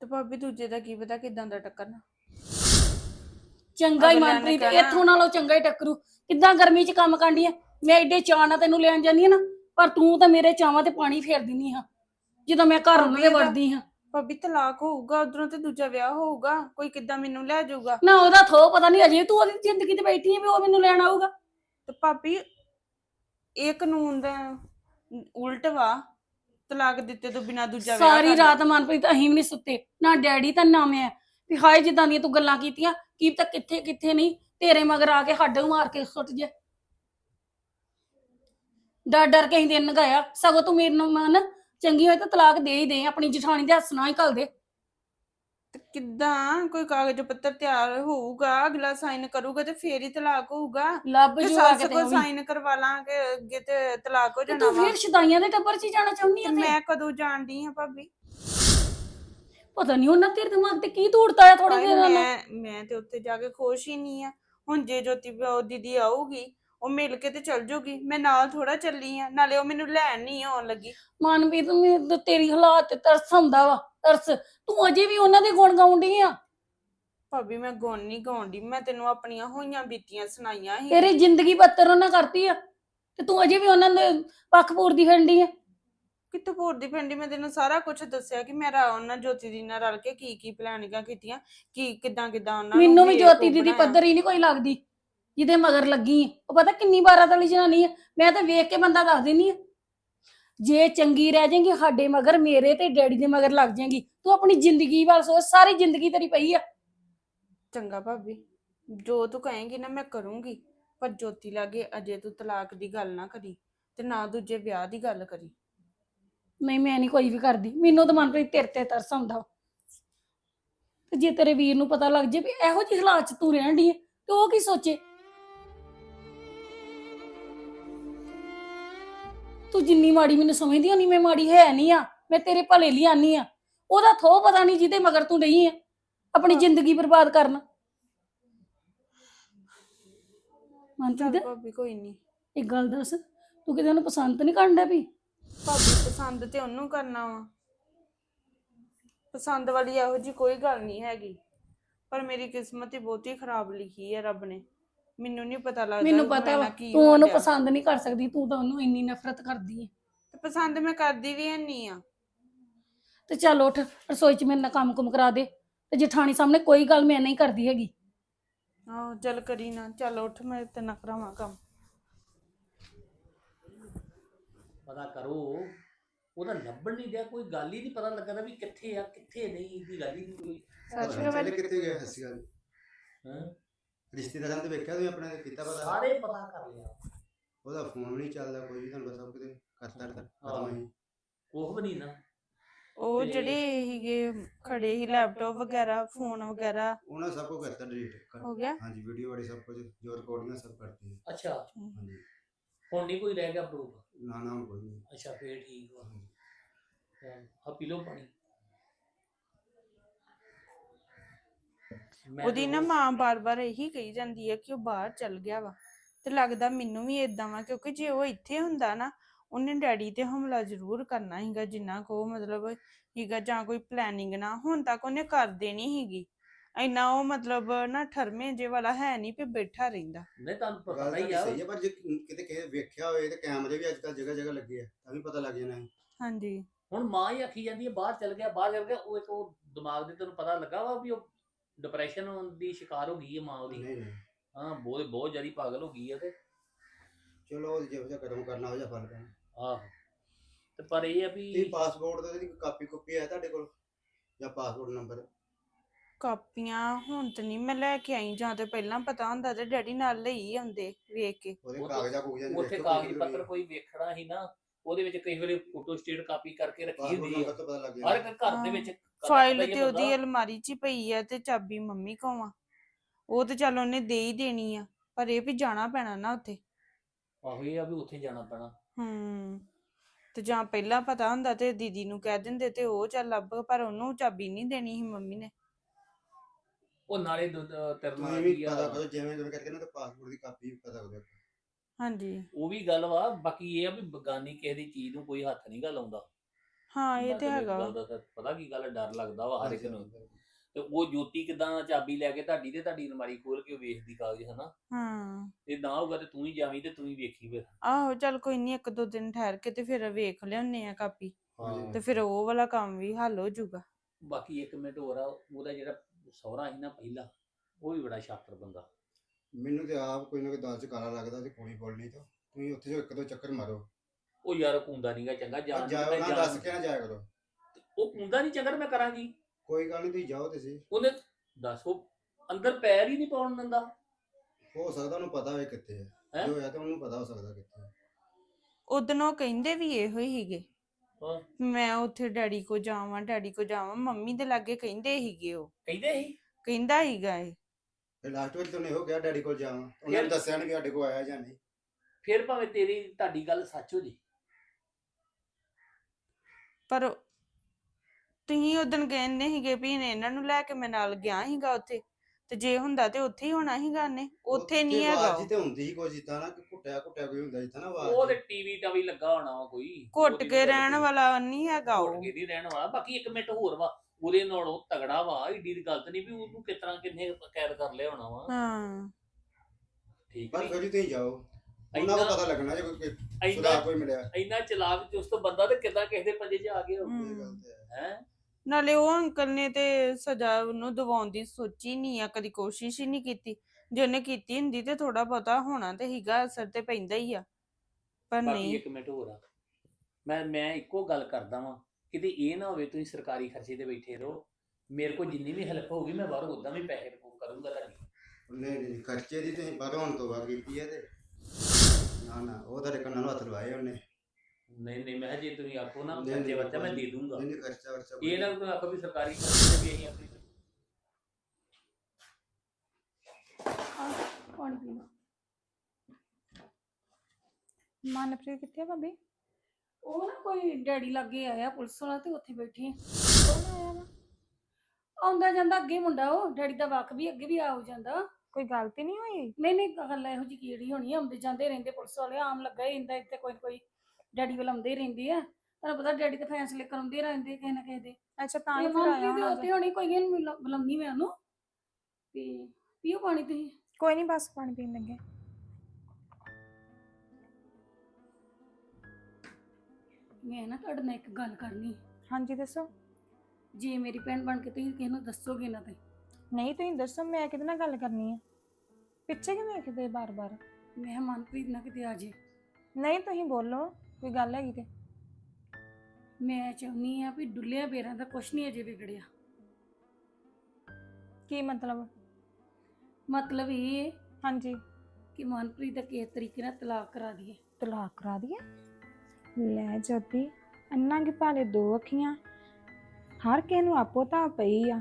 ਤੇ ਭਾਬੀ ਦੂਜੇ ਦਾ ਕੀ ਪਤਾ ਕਿਦਾਂ ਦਾ ਟੱਕਰਨਾ ਚੰਗਾ ਹੀ ਅਗਲਿਆਂ ਨੇ ਮਨਪ੍ਰੀਤ ਕਹਿਣਾ- ਇੱਥੋਂ ਨਾਲੋਂ ਚੰਗਾ ਹੀ ਟੱਕਰੂ। ਕਿੱਦਾਂ ਗਰਮੀ 'ਚ ਕੰਮ ਕਰਦੀ ਆ? ਮੈਂ ਐਡੇ ਚਾਅ ਨਾਲ ਤੈਨੂੰ ਲੈਣ ਜਾਂਦੀ ਆ ਨਾ ਪਰ ਤੂੰ ਤਾਂ ਮੇਰੇ ਚਾਵਾਂ ਤੇ ਪਾਣੀ ਫੇਰ ਦਿੰਦੀ ਹਾਂ। ਜਦੋਂ ਮੈਂ ਘਰ ਉਹਨਾਂ ਦੇ ਭਾਬੀ ਵੜਦੀ ਹਾਂ। ਭਾਬੀ ਤਲਾਕ ਹੋਊਗਾ ਉਧਰੋਂ ਤੇ ਦੂਜਾ ਵਿਆਹ ਹੋਊਗਾ ਕੋਈ ਕਿੱਦਾਂ ਮੈਨੂੰ ਲੈ ਜਾਊਗਾ? ਨਾ ਉਹਦਾ ਥੋ ਪਤਾ ਨਹੀਂ ਅਜੇ ਤੂੰ ਉਹਦੀ ਜ਼ਿੰਦਗੀ ਤੇ ਬੈਠੀ ਹੈ ਵੀ ਉਹ ਮੈਨੂੰ ਲੈਣ ਆਊਗਾ। ਤੇ ਭਾਬੀ ਇਹ ਕਾਨੂੰਨ ਦਾ ਉਲਟ ਵਾ ਤਲਾਕ ਦਿੱਤੇ ਤੋਂ ਬਿਨਾ ਦੂਜਾ ਵਿਆਹ ਸਾਰੀ ਕਰਨਾ। ਰਾਤ ਮਨਪ੍ਰੀਤ ਅਸੀਂ ਵੀ ਨਹੀਂ ਸੁੱਤੇ ਨਾ ਡੈਡੀ ਤਾਂ ਨਾ ਮੈਂ। ਵੀ ਹਾਏ ਜਿੱਦਾਂ ਦੀਆਂ ਤੂੰ ਗੱਲਾਂ ਕੀਤੀਆਂ ਕੀ ਤਾਂ ਕਿੱਥੇ ਕਿੱਥੇ ਨਹੀਂ ਤੇਰੇ ਮਗਰ ਆ ਕੇ ਹੱਡ ਮਾਰ ਕੇ ਸੁੱਟ ਜੇ। ਡਰ ਡਰ ਕੇ ਅਸੀਂ ਦਿਨ ਲਗਾਇਆ ਸਗੋਂ ਤੂੰ ਮੇਰੇ ਨੂੰ ਮਨ ਚੰਗੀ ਹੋਏ ਤਾਂ ਤਲਾਕ ਦੇ ਹੀ ਦੇ ਆਪਣੀ ਜਠਾਣੀ ਦੇ ਹੱਸ ਨਾਲ ਹੀ ਘੱਲ ਦੇ। ਤੇ ਕਿੱਦਾਂ? ਕੋਈ ਕਾਗਜ਼ ਪੱਤਰ ਤਿਆਰ ਹੋਊਗਾ ਅਗਲਾ ਸਾਈਨ ਕਰੂਗਾ ਤੇ ਫੇਰ ਹੀ ਤਲਾਕ ਹੋਊਗਾ। ਲੱਭ ਤੇ ਜੂ ਆ ਸੱਸ ਕੇ ਕੋ ਸਾਈਨ ਕਰਵਾ ਲਾਂਗੇ ਅੱਗੇ ਤੇ ਤਲਾਕ ਹੋ ਜਾਣਾ ਤੂੰ ਵਾ। ਫਿਰ ਸ਼ਦਾਈਆਂ ਦੇ ਟੱਬਰ 'ਚ ਹੀ ਜਾਣਾ ਚਾਹੁੰਦੀ ਤੇ ਆ ਤੇ ਮੈਂ ਕਦੋਂ ਜਾਣਦੀ ਹਾਂ ਭਾਬੀ? ਪਤਾ ਨਹੀਂ ਉਹਨਾਂ ਤੇਰੇ ਦਿਮਾਗ ਤੇ ਕੀ ਧੂੜਤਾ ਆ ਥੋੜੇ ਦਿਨਾਂ ਨਾਲ। ਮੈਂ ਮੈਂ ਤੇ ਉੱਥੇ ਜਾ ਕੇ ਖੁਸ਼ ਹੀ ਨਹੀਂ ਆ। ਹੁਣ ਜੇ ਜੋਤੀ ਉਹ ਦੀਦੀ ਆਊਗੀ ਉਹ ਮਿਲ ਕੇ ਤੇ ਚਲ ਜੂਗੀ ਮੈਂ ਨਾਲ ਥੋੜਾ ਚੱਲੀ ਆ ਨਾਲੇ ਉਹ ਮੈਨੂੰ ਲੈਣ ਨਹੀਂ ਆਉਣ ਲੱਗੀ। ਮਨਪ੍ਰੀਤ ਮੈਨੂੰ ਤਾਂ ਤੇਰੀ ਹਾਲਾਤ ਤੇ ਤਰਸ ਆਉਂਦਾ ਵਾ ਤਰਸ। ਤੂੰ ਅਜੇ ਵੀ ਉਹਨਾਂ ਦੇ ਗੁਣ ਗਾਉਂਦੀ ਆ? ਭਾਬੀ ਮੈਂ ਗੋਣ ਨਹੀਂ ਗਾਉਂਦੀ ਮੈਂ ਤੈਨੂੰ ਆਪਣੀਆਂ ਹੋਈਆਂ ਬੀਤੀਆਂ ਸੁਣਾਈਆਂ ਸੀ। ਤੇਰੀ ਜ਼ਿੰਦਗੀ ਬੱਤਰ ਉਹਨਾਂ ਕਰਤੀ ਆ ਤੇ ਤੂੰ ਅਜੇ ਵੀ ਉਹਨਾਂ ਦੇ ਪੱਖ ਪੂਰਦੀ ਫਿਰਦੀ ਆ? ਕਿੱਥੋਂ ਪੂਰਦੀ ਪਿੰਡੀ ਮੈਂ ਤੈਨੂੰ ਸਾਰਾ ਕੁਝ ਦੱਸਿਆ ਕਿ ਮੇਰਾ ਉਹਨਾਂ ਜੋਤੀ ਦੀ ਨਾਲ ਰਲ ਕੇ ਕੀ ਕੀ ਪਲਾਨਿੰਗਾਂ ਕੀਤੀਆਂ ਕੀ ਕਿਦਾਂ ਕਿਦਾਂ ਉਹਨਾਂ ਨੂੰ ਮੈਨੂੰ ਵੀ ਜੋਤੀ ਦੀਦੀ। ਪੱਧਰ ਹੀ ਨਹੀਂ ਕੋਈ ਲੱਗਦੀ। ਜਿਹਦੇ ਮਗਰ ਲੱਗੀ ਆ। ਉਹ ਪਤਾ ਕਿੰਨੀ ਬਾਰਾਂ ਵਾਲੀ ਜਨਾਨੀ ਆ। ਮੈਂ ਤਾਂ ਵੇਖ ਕੇ ਬੰਦਾ ਦੱਸ ਦਿੰਨੀ ਆ। ਜੇ ਚੰਗੀ ਰਹਿ ਜਾਏਗੀ ਸਾਡੇ ਮਗਰ ਮੇਰੇ ਤੇ ਡੈਡੀ ਦੇ ਮਗਰ ਲੱਗ ਜਾਏਗੀ। ਤੂੰ ਆਪਣੀ ਜ਼ਿੰਦਗੀ ਵੱਲ ਸੋਚ ਸਾਰੀ ਜ਼ਿੰਦਗੀ ਤੇਰੀ ਪਈ ਆ। ਚੰਗਾ ਭਾਬੀ ਜੋ ਤੂੰ ਕਹੇਂਗੀ ਨਾ ਮੈਂ ਕਰੂੰਗੀ। ਪਰ ਜੋਤੀ ਲਾਗੇ ਅਜੇ ਤੂੰ ਤਲਾਕ ਦੀ ਗੱਲ ਨਾ ਕਰੀ ਤੇ ਨਾ ਦੂਜੇ ਵਿਆਹ ਦੀ ਗੱਲ ਕਰੀ। ਨਹੀਂ ਮੈਂ ਨਹੀਂ ਕੋਈ ਵੀ ਕਰਦੀ। ਮੈਨੂੰ ਤਾਂ ਮਨਪ੍ਰੀਤ ਤੇਰੇ ਤੇ ਤਰਸ ਆਉਂਦਾ। ਵਾ। ਤੇ ਜੇ ਤੇਰੇ ਵੀਰ ਨੂੰ ਪਤਾ ਲੱਗ ਜੇ ਵੀ ਇਹੋ ਜਿਹੀ ਹਾਲਾਤ 'ਚ ਤੂੰ ਰਹਿਣ ਦੀ ਤੇ ਉਹ ਕੀ ਸੋਚੇ? ਤੂੰ ਜਿੰਨੀ ਮਾੜੀ ਮੈਨੂੰ ਸਮਝਦੀ ਹੋਣੀ ਮੈਂ ਮਾੜੀ ਹੈ ਨਹੀਂ ਆ। ਮੈਂ ਤੇਰੇ ਭਲੇ ਲਈ ਆਨੀ ਆ। ਉਹਦਾ ਥੋ ਪਤਾ ਨਹੀਂ ਜਿਹਦੇ ਮਗਰ ਤੂੰ ਨਹੀਂ ਆ ਆਪਣੀ ਜ਼ਿੰਦਗੀ ਬਰਬਾਦ ਕਰਨ। ਚੱਲ ਮਨਪ੍ਰੀਤ ਭਾਬੀ ਕੋਈ ਨਹੀਂ ਇੱਕ ਗੱਲ ਦੱਸ ਤੂੰ ਕਿਤੇ ਉਹਨੂੰ ਪਸੰਦ ਨਹੀਂ ਕਰਨ ਡਿਆ ਵੀ? ਭਾਬੀ ਪਸੰਦ ਤੇ ਉਹਨੂੰ ਕਰਨਾ ਵਾ। ਪਸੰਦ ਵਾਲੀ ਇਹੋ ਜੀ ਕੋਈ ਗੱਲ ਨਹੀਂ ਹੈਗੀ। ਪਰ ਮੇਰੀ ਕਿਸਮਤ ਹੀ ਬਹੁਤੀ ਖਰਾਬ ਲਿਖੀ ਹੈ ਰੱਬ ਨੇ। ਮੈਨੂੰ ਨਹੀਂ ਪਤਾ ਲੱਗਦਾ ਮੈਨੂੰ ਪਤਾ ਵਾ ਕੀ ਤੂੰ ਉਹਨੂੰ ਗਿਆ। ਪਸੰਦ ਨਹੀਂ ਕਰ ਸਕਦੀ ਤੂੰ ਤਾਂ ਉਹਨੂੰ ਇੰਨੀ ਨਫ਼ਰਤ ਕਰਦੀ ਹੈ ਤੇ ਪਸੰਦ ਮੈਂ ਕਰਦੀ ਵੀ ਨਹੀਂ ਆ। ਤੇ ਚੱਲ ਉੱਠ ਰਸੋਈ 'ਚ ਮੇਰੇ ਨਾਲ ਕੰਮ ਕੁਮ ਕਰਾ ਦੇ ਤੇ ਜਠਾਣੀ ਸਾਹਮਣੇ ਕੋਈ ਗੱਲ ਮੈਂ ਨਹੀਂ ਕਰਦੀ ਹੈਗੀ। ਆਹੋ ਚੱਲ ਕਰੀ ਨਾ ਚੱਲ ਉੱਠ ਮੈਂ ਤੇ ਨਾ ਕਰਾਵਾਂ ਕੰਮ। ਪਤਾ ਕਰੋ ਉਹਦਾ ਲੱਭਣ ਨਹੀਂ ਦਿਆ ਕੋਈ ਗੱਲ ਹੀ ਨਹੀਂ ਪਤਾ ਲੱਗਦਾ ਵੀ ਕਿੱਥੇ ਆ ਕਿੱਥੇ ਨਹੀਂ ਇਹਦੀ ਗੱਲ ਹੀ ਨਹੀਂ ਕੋਈ ਚੱਲ ਕਿੱਥੇ ਗਏ ਹੱਸੀ ਗੱਲ ਹਾਂ? ਰਿਸ਼ਤੇਦਾਰਾਂ ਤੇ ਵੇਖਿਆ ਤੁਸੀਂ ਆਪਣੇ ਕੀਤਾ ਪਤਾ? ਸਾਰੇ ਪਤਾ ਕਰ ਲਿਆ। ਉਹਦਾ ਫੋਨ ਵੀ ਨਹੀਂ ਚੱਲਦਾ ਕੋਈ ਵੀ ਤੁਹਾਨੂੰ ਪਤਾ ਸਭ ਕਿਤੇ ਕਰਤਾ ਹੀ। ਕੋਹ ਵੀ ਨਹੀਂ ਨਾ। ਉਹ ਤੇ- ਜਿਹੜੇ ਹੀਗੇ ਖੜੇ ਹੀ ਲੈਪਟਾਪ ਵਗੈਰਾ ਫੋਨ ਵਗੈਰਾ। ਉਹਨਾਂ ਸਭ ਕੁਝ ਕਰਤਾ ਡਿਲੀਟ ਹੋ ਗਿਆ? ਹਾਂਜੀ ਵੀਡੀਓ ਵਾਲੀ ਸਭ ਕੁਝ ਜੋ ਰਿਕਾਰਡਿੰਗ ਸਭ ਕਰਤੀ। ਅੱਛਾ। ਹਾਂਜੀ। ਹੁਣ ਨਹੀਂ ਕੋਈ ਰਹਿ ਗਿਆ ਪ੍ਰੂਫ ਨਾ ਨਾ ਕੋਈ ਨਹੀਂ। ਅੱਛਾ ਫੇਰ ਠੀਕ ਵਾ। ਆ ਪੀ ਲਓ ਪਾਣੀ। ਮੈਂ ਉਹਦੀ ਨਾ ਮਾਂ ਬਾਰ-ਬਾਰ ਇਹੀ ਕਹੀ ਜਾਂਦੀ ਹੈ ਕਿ ਉਹ ਬਾਹਰ ਚਲ ਗਿਆ ਵਾ ਤੇ ਲੱਗਦਾ ਮੈਨੂੰ ਵੀ ਇਦਾਂ ਵਾ ਕਿਉਂਕਿ ਜੇ ਉਹ ਇੱਥੇ ਹੁੰਦਾ ਨਾ ਉਹਨੇ ਡੈਡੀ ਤੇ ਹਮਲਾ ਜ਼ਰੂਰ ਕਰਨਾ ਸੀਗਾ ਜਿੰਨਾ ਕੋ ਮਤਲਬ ਹੀਗਾ ਜਾਂ ਕੋਈ ਪਲੈਨਿੰਗ ਨਾ ਹੁਣ ਤੱਕ ਉਹਨੇ ਕਰ ਦੇਣੀ ਸੀਗੀ। ਇੰਨਾ ਉਹ ਮਤਲਬ ਨਾ ਠਰਮੇ ਜੇ ਵਾਲਾ ਹੈ ਨਹੀਂ ਵੀ ਬੈਠਾ ਰਹਿੰਦਾ। ਨਹੀਂ ਤੁਹਾਨੂੰ ਪਤਾ ਹੀ ਆ। ਸਹੀ ਹੈ ਪਰ ਜੇ ਕਿਤੇ ਕਿਸੇ ਵੇਖਿਆ ਹੋਏ ਤੇ ਕੈਮਰੇ ਵੀ ਅੱਜ ਕੱਲ ਜਗ੍ਹਾ ਜਗ੍ਹਾ ਲੱਗੇ ਆ ਤਾਂ ਵੀ ਪਤਾ ਲੱਗ ਜਾਣਾ ਸੀ ਹਾਂਜੀ। ਹੁਣ ਮਾਂ ਹੀ ਆਖੀ ਜਾਂਦੀ ਹੈ ਬਾਹਰ ਚਲ ਗਿਆ ਬਾਹਰ ਚਲ ਗਿਆ ਉਹ ਇੱਕ ਉਹ ਦਿਮਾਗ ਦੇ ਤੈਨੂੰ ਪਤਾ ਲੱਗਾ ਵਾ ਵੀ ਉਹ ਡਿਪਰੈਸ਼ਨ ਦੀ ਸ਼ਿਕਾਰ ਹੋ ਗਈ ਹੈ ਮਾਂ ਉਹਦੀ। ਨਹੀਂ ਨਹੀਂ। ਹਾਂ ਬਹੁਤ ਬਹੁਤ ਜ਼ਿਆਦਾ ਪਾਗਲ ਹੋ ਗਈ ਹੈ ਤੇ। ਚਲੋ ਜਿਹੋ ਜਿਹਾ ਕਰਮ ਕਰਨਾ ਹੋ ਜਾ ਫਲ ਕਰਨਾ ਆਹੋ। ਤੇ ਪਰ ਇਹ ਆ ਤੇ ਵੀ ਪਾਸਪੋਰਟ ਦੀ ਕਾਪੀ ਕੁਪੀ ਹੈ ਤੁਹਾਡੇ ਕੋਲ? ਜਾਂ ਪਾਸਪੋਰਟ ਨੰਬਰ ਕਾਪੀਆਂ ਹੁਣ ਤੇ ਨਹੀਂ ਮੈਂ ਲੈ ਕੇ ਆਈ ਜਾਂ ਤੇ ਪਹਿਲਾਂ ਪਤਾ ਹੁੰਦਾ ਤੇ ਡੈਡੀ ਨਾਲ ਲਈ ਆਉਂਦੇ ਵੇਖ ਕੇ। ਉਹਦੇ ਉਹ ਤਾਂ- ਕਾਗਜ਼ਾਂ ਕੂਗਜ਼ਾਂ ਦੀ ਉੱਥੇ ਕਾਗਜ਼ ਪੱਤਰ। ਕੋਈ ਵੇਖਣਾ ਹੀ ਨਾ ਉਹਦੇ ਵਿੱਚ ਕਈ ਵੇਲੇ ਫੋਟੋ ਸਟੇਟ ਕਾਪੀ ਕਰਕੇ ਰੱਖੀ ਪਾਸਪੋਰਟ ਹੁੰਦੀ ਨੰਬਰ ਹੈ ਤੋਂ ਪਤਾ ਲੱਗ ਹਰ ਜਾਂਦਾ। ਇੱਕ ਘਰ ਦੇ ਵਿੱਚ ਫਾਈਲ ਤੇ ਉਹਦੀ। ਅਲਮਾਰੀ 'ਚ ਹੀ ਪਈ ਆ ਤੇ ਚਾਬੀ ਮੰਮੀ ਕੋਲ ਆ। ਉਹ ਤੇ ਚੱਲ ਉਹਨੇ ਦੇ ਹੀ ਦੇਣੀ ਆ ਪਰ ਇਹ ਵੀ ਜਾਣਾ ਪੈਣਾ ਨਾ ਉੱਥੇ। ਆਹੋ ਇਹ ਆ ਵੀ ਉੱਥੇ ਜਾਣਾ ਪੈਣਾ। ਹੂੰ ਤੇ ਜਾਂ ਪਹਿਲਾਂ ਪਤਾ ਹੁੰਦਾ ਤੇ ਦੀਦੀ ਨੂੰ ਕਹਿ ਦਿੰਦੇ ਤੇ ਉਹ ਚੱਲ ਲੱਭ ਪਰ ਉਹਨੂੰ ਚਾਬੀ ਨਹੀਂ ਦੇਣੀ ਸੀ ਮੰਮੀ ਨੇ। ਉਹ ਨਾਲੇ ਤੇਰੇ ਨਾਲ ਵੀ ਕੀ ਆ। ਪਤਾ ਕਰੋ ਜਿਵੇਂ ਜਿਵੇਂ ਕਰਕੇ ਨਾ ਤੇ ਪਾਸਪੋਰਟ ਦੀ ਕਾਪੀ ਵੀ ਪਤਾ ਕਰੋ। ਹਾਂਜੀ। ਉਹ ਵੀ ਗੱਲ ਵਾ ਬਾਕੀ ਇਹ ਆ ਵੀ ਬਗਾਨੀ ਕਿਸੇ ਦੀ ਚੀਜ਼ ਨੂੰ ਕੋਈ ਹੱਥ ਨਹੀਂ ਗਾ ਲਾਉਂਦਾ। ਹਾਂ ਇਹ ਤੇ ਹੈਗਾ। ਤਾਂ ਪਤਾ ਕੀ ਗੱਲ ਆ, ਡਰ ਲੱਗਦਾ ਵਾ ਹਰ ਇੱਕ ਨੂੰ। ਤੇ ਉਹ ਜੋਤੀ ਕਿਦਾਂ ਚਾਬੀ ਲੈ ਕੇ ਤੁਹਾਡੀ ਤੇ ਤੁਹਾਡੀ ਅਲਮਾਰੀ ਖੋਲ ਕੇ ਵੇਖਦੀ ਕਾਗਜ਼ ਹਨਾ? ਹਾਂ। ਤੇ ਨਾ ਹੋਊਗਾ ਤੇ ਤੂੰ ਹੀ ਜਾਵੀਂ ਤੇ ਤੂੰ ਹੀ ਵੇਖੀ ਫਿਰ। ਆਹੋ ਚੱਲ ਕੋਈ ਨਹੀਂ ਇੱਕ ਦੋ ਦਿਨ ਠਹਿਰ ਕੇ ਤੇ ਫਿਰ ਵੇਖ ਲਿਆਉਂਦੇ ਆ ਕਾਪੀ। ਤੇ ਫਿਰ ਉਹ ਵਾਲਾ ਕੰਮ ਵੀ ਹੱਲ ਹੋ ਜਾਊਗਾ। ਬਾਕੀ ਇੱਕ ਮਿੰਟ ਹੋਰ ਆ ਉਹਦਾ ਜਿਹੜਾ ਸਹੁਰਾ ਸੀ ਨਾ ਪਹਿਲਾ ਉਹ ਵੀ ਬੜਾ ਸ਼ਾਤਰ ਬੰਦਾ। ਮੈਨੂੰ ਤੇ ਆਪ ਕੋਈ ਨਾ ਕੋਈ ਦਾਲ ਚ ਕਾਲਾ ਲੱਗਦਾ ਤੇ ਕੁੜੀ ਬੋਲਣੀ ਤਾਂ। ਤੁਸੀਂ ਉੱਥੇ ਜੋ ਇੱਕ ਦੋ ਚੱਕਰ ਮਾਰੋ। ਉਹ ਯਾਰ ਕੁੰਦਾ ਨਹੀਂਗਾ ਚੰਗਾ ਜਾਣ ਜਾਓ ਨਾ ਦੱਸ ਕੇ ਨਾ ਜਾਇਆ ਕਰੋ। ਉਹ ਕੁੰਦਾ ਨਹੀਂ ਚੰਗਾ ਤੇ ਮੈਂ ਕਰਾਂਗੀ। ਕੋਈ ਗੱਲ ਨਹੀਂ ਤੁਸੀਂ ਜਾਓ ਤੇ ਸਹੀ। ਉਹਨੇ ਦੱਸ ਉਹ ਅੰਦਰ ਪੈਰ ਹੀ ਨਹੀਂ ਪਾਉਣ ਦਿੰਦਾ। ਹੋ ਸਕਦਾ ਉਹਨੂੰ ਪਤਾ ਹੋਵੇ ਕਿੱਥੇ ਹੈ ਹੈਂ? ਜੋ ਹੋਇਆ ਤੇ ਉਹਨੂੰ ਪਤਾ ਹੋ ਸਕਦਾ ਕਿੱਥੇ ਹੈ ਉਦੋਂ ਉਹ ਕਹਿੰਦੇ ਵੀ ਇਹੋ ਹੀ ਸੀਗੇ। ਹਾਂ। ਮੈਂ ਉੱਥੇ ਡੈਡੀ ਕੋ ਜਾਵਾਂ ਡੈਡੀ ਕੋ ਜਾਵਾਂ ਮੰਮੀ ਦੇ ਲਾਗੇ ਕਹਿੰਦੇ ਸੀਗੇ ਉਹ। ਕਹਿੰਦੇ ਸੀ? ਕਹਿੰਦਾ ਸੀਗਾ ਇਹ। ਫਿਰ ਲਾਸਟ ਵਿੱਚ ਉਹਨੇ ਇਹੋ ਕਿਹਾ ਡੈਡੀ ਕੋਲ ਜਾਵਾਂ। ਉਹਨੇ ਯਾਰ- ਦੱਸਿਆ ਨਹੀਂ ਕਿ ਸਾਡੇ ਕੋਲ ਆਇਆ ਜਾਂ ਨਹੀਂ। ਫਿਰ ਭਾਵੇਂ ਤੇਰੀ ਤੁਹਾਡੀ ਗੱਲ ਸੱਚ ਹੋ ਜੇ। ਪਰ ਤੁਸੀਂ ਉਦੋਂ ਕਹਿੰਦੇ ਸੀਗੇ ਵੀ ਇਹਨਾਂ ਨੂੰ ਲੈ ਕੇ ਮੈਂ ਨਾਲ ਗਿਆ ਸੀਗਾ ਉੱਥੇ। ਤੇ ਜੇ ਹੁੰਦਾ ਤੇ ਉੱਥੇ ਹੀ ਹੋਣਾ ਸੀਗਾ ਨੇ ਉੱਥੇ ਨਹੀਂ ਹੈਗਾ ਆਵਾਜ਼ ਉਹ। ਤੇ ਹੁੰਦੀ ਹੀ ਕੋਈ ਜਿੱਦਾਂ ਨਾ ਕਿ ਘੁੱਟਿਆ ਘੁੱਟਿਆ ਕੋਈ ਹੁੰਦਾ ਜਿੱਦਾਂ ਨਾ ਉਹ ਆਵਾਜ਼ ਤੇ ਟੀਵੀ ਟਾਵੀ ਲੱਗਾ ਹੋਣਾ ਵਾ ਕੋਈ। ਘੁੱਟ ਕੇ ਰਹਿਣ ਵਾਲਾ ਨਹੀਂ ਹੈਗਾ ਘੁੱਟ ਉਹ ਕੇ ਨਹੀਂ ਰਹਿਣ ਵਾਲਾ। ਬਾਕੀ ਇੱਕ ਮਿੰਟ ਹੋਰ ਵਾ ਉਹਦੇ ਨਾਲੋਂ ਤਗੜਾ ਵਾ ਏਡੀ ਦੀ ਗਲਤ ਨਹੀਂ ਵੀ ਉਹਨੂੰ ਕਿਸ ਤਰ੍ਹਾਂ ਕਿੰਨੇ ਕੈਦ ਕਰ ਲਿਆ ਹੋਣਾ ਵਾ। ਹਾਂ। ਠੀਕ ਪਰ ਫਿਰ ਵੀ ਤੁਸੀਂ ਜਾਓ। ਉਹਨਾਂ ਨੂੰ ਪਤਾ ਲੱਗਣਾ ਜੇ ਕੋਈ ਸੁਧਾਰ ਕੋਈ ਮਿਲਿਆ। ਇੰਨਾ ਚਲਾਕ ਚੁਸਤ ਬੰਦਾ ਤੇ ਕਿਦਾਂ ਕਿਸੇ ਦੇ ਪੰਜੇ 'ਚ ਆ ਗਿਆ ਹੈ। ਹੈ? ਨਾਲੇ ਉਹ ਅੰਕਲ ਨੇ ਤੇ ਸਜ਼ਾ ਉਹਨੂੰ ਦਿਵਾਉਣ ਦੀ ਸੋਚੀ ਨਹੀਂ ਆ ਕਦੀ ਕੋਸ਼ਿਸ਼ ਹੀ ਨਹੀਂ ਕੀਤੀ। ਜੇ ਉਹਨੇ ਕੀਤੀ ਹੁੰਦੀ ਤੇ ਥੋੜਾ ਬਹੁਤਾ ਹੋਣਾ ਤੇ ਹੀਗਾ ਅਸਰ ਤੇ ਪੈਂਦਾ ਹੀ ਆ। ਪਰ ਨਹੀਂ। ਇੱਕ ਮਿੰਟ ਹੋਰ ਆ। ਮੈਂ ਮੈਂ ਇੱਕੋ ਗੱਲ ਕਰਦਾ ਵਾਂ ਕਿਤੇ ਇਹ ਨਾ ਹੋਵੇ ਤੁਸੀਂ ਸਰਕਾਰੀ ਖਰਚੇ ਤੇ ਬੈਠੇ ਰਹੋ। ਮੇਰੇ ਕੋਲ ਜਿੰਨੀ ਵੀ ਹੈਲਪ ਹੋਊਗੀ ਮੈਂ ਬਾਹਰੋਂ ਉਦਾਂ ਵੀ ਪੈਸੇ ਕਰੂੰਗਾ ਤੁਹਾਡੀ ਨਹੀਂ ਨਹੀਂ ਖਰਚੇ ਦੀ ਤੁਸੀਂ ਹੁਣ ਤੋਂ ਬਾਅਦ ਕੀਤੀ ਹੈ ਤੇ। ਨਾ ਨਾ ਉਹ ਤੁਹਾਡੇ ਕੰਨਾਂ ਨੂੰ ਹੱਥ ਲਵਾਏ ਉਹਨੇ। ਨਹੀਂ ਨਹੀਂ ਮੈਂ ਕਿਹਾ ਜੇ ਤੁਸੀਂ ਆਖੋ ਨਾ ਨਹੀਂ, ਖਰਚੇ ਨਹੀਂ, ਵਰਚਾ ਮੈਂ ਦੇ ਦੂੰਗਾ। ਨਹੀਂ ਨਹੀਂ ਖਰਚਾ ਵਰਚਾ ਇਹ ਨਾ ਕੋਈ ਆਖੋ ਵੀ ਸਰਕਾਰੀ ਖਰਚੇ ਤੇ ਵੀ ਅਸੀਂ ਆਪਣੀ ਪਾਣੀ ਪੀ ਲਓ ਮਨਪ੍ਰੀਤ ਕਿੱਥੇ ਆ ਭਾਬੀ? ਉਹ ਨਾ ਕੋਈ ਡੈਡੀ ਲੱਗੇ ਆਇਆ ਪੁਲਿਸ ਵਾਲਾ ਤੇ ਉੱਥੇ ਬੈਠੇ ਆ। ਕੌਣ ਆਇਆ ਵਾ? ਆਉਂਦਾ ਜਾਂਦਾ ਅੱਗੇ ਮੁੰਡਾ ਉਹ ਡੈਡੀ ਦਾ ਵਕ ਵੀ ਅੱਗੇ ਵੀ ਆ ਹੋ ਜਾਂਦਾ। ਕੋਈ ਗਲਤੀ ਨਹੀਂ ਹੋਈ? ਨਹੀਂ ਨਹੀਂ ਗੱਲ ਇਹੋ ਜਿਹੀ ਕਿਹੜੀ ਹੋਣੀ ਆ, ਆਉਂਦੇ ਜਾਂਦੇ ਰਹਿੰਦੇ ਪੁਲਿਸ ਵਾਲੇ ਆਮ ਲੱਗਾ ਹੀ ਰਹਿੰਦਾ ਇੱਥੇ ਕੋਈ ਨਾ ਕੋਈ ਡੈਡੀ ਵੱਲ ਆਉਂਦੇ ਹੀ ਰਹਿੰਦੇ ਆ। ਤੁਹਾਨੂੰ ਪਤਾ ਡੈਡੀ ਤੇ ਫੈਸਲੇ ਕਰਾਉਂਦੇ ਰਹਿੰਦੇ ਕਿਸੇ ਨਾ ਕਿਸੇ ਦੇ। ਅੱਛਾ ਤਾਂ ਹੀ ਫਿਰ ਆਇਆ ਹੋਣਾ ਉੱਤੇ ਹੋਣੀ ਕੋਈ ਨਹੀਂ ਬੁਲਾਉਂਦੀ ਮੈਂ ਉਹਨੂੰ। ਤੇ ਪੀਓ ਪਾਣੀ ਤੁਸੀਂ। ਕੋਈ ਨਹੀਂ ਬਸ ਪਾਣੀ ਪੀਣ ਲੱਗੇ। ਮੈਂ ਨਾ ਤੁਹਾਡੇ ਨਾਲ ਇੱਕ ਗੱਲ ਕਰਨੀ। ਹਾਂਜੀ ਦੱਸੋ। ਜੇ ਮੇਰੀ ਭੈਣ ਬਣ ਕੇ ਤੁਸੀਂ ਕਿਸੇ ਨੂੰ ਦੱਸੋਗੇ ਨਾ ਤੇ। ਨਹੀਂ ਤੁਸੀਂ ਦੱਸੋ ਮੈਂ ਕਿਹਦੇ ਨਾਲ ਗੱਲ ਕਰਨੀ ਹੈ ਪਿੱਛੇ ਕਿਵੇਂ ਵੇਖਦੇ ਬਾਰ-ਬਾਰ? ਮੈਂ ਮਨਪ੍ਰੀਤ ਨਾਲ ਕਿਤੇ ਆ ਜੇ। ਨਹੀਂ ਤੁਸੀਂ ਬੋਲੋ ਕੋਈ ਗੱਲ ਹੈਗੀ ਤੇ। ਮੈਂ ਚਾਹੁੰਦੀ ਆ ਵੀ ਡੁੱਲਿਆ ਬੇਰਾਂ ਦਾ ਕੁਛ ਨਹੀਂ ਅਜੇ ਵਿਗੜਿਆ। ਕੀ ਮਤਲਬ? ਮਤਲਬ ਇਹ ਹਾਂਜੀ। ਕਿ ਮਨਪ੍ਰੀਤ ਦਾ ਕਿਸ ਤਰੀਕੇ ਨਾਲ ਤਲਾਕ ਕਰਾ ਦਈਏ। ਤਲਾਕ ਕਰਾ ਦਈਏ? ਲੈ ਜੋਤੀ ਅੰਨਾ ਕੀ ਭਾਲੇ ਦੋ ਅੱਖੀਆਂ। ਹਰ ਕਿਸੇ ਨੂੰ ਆਪੋ ਤਾਂ ਪਈ ਆ।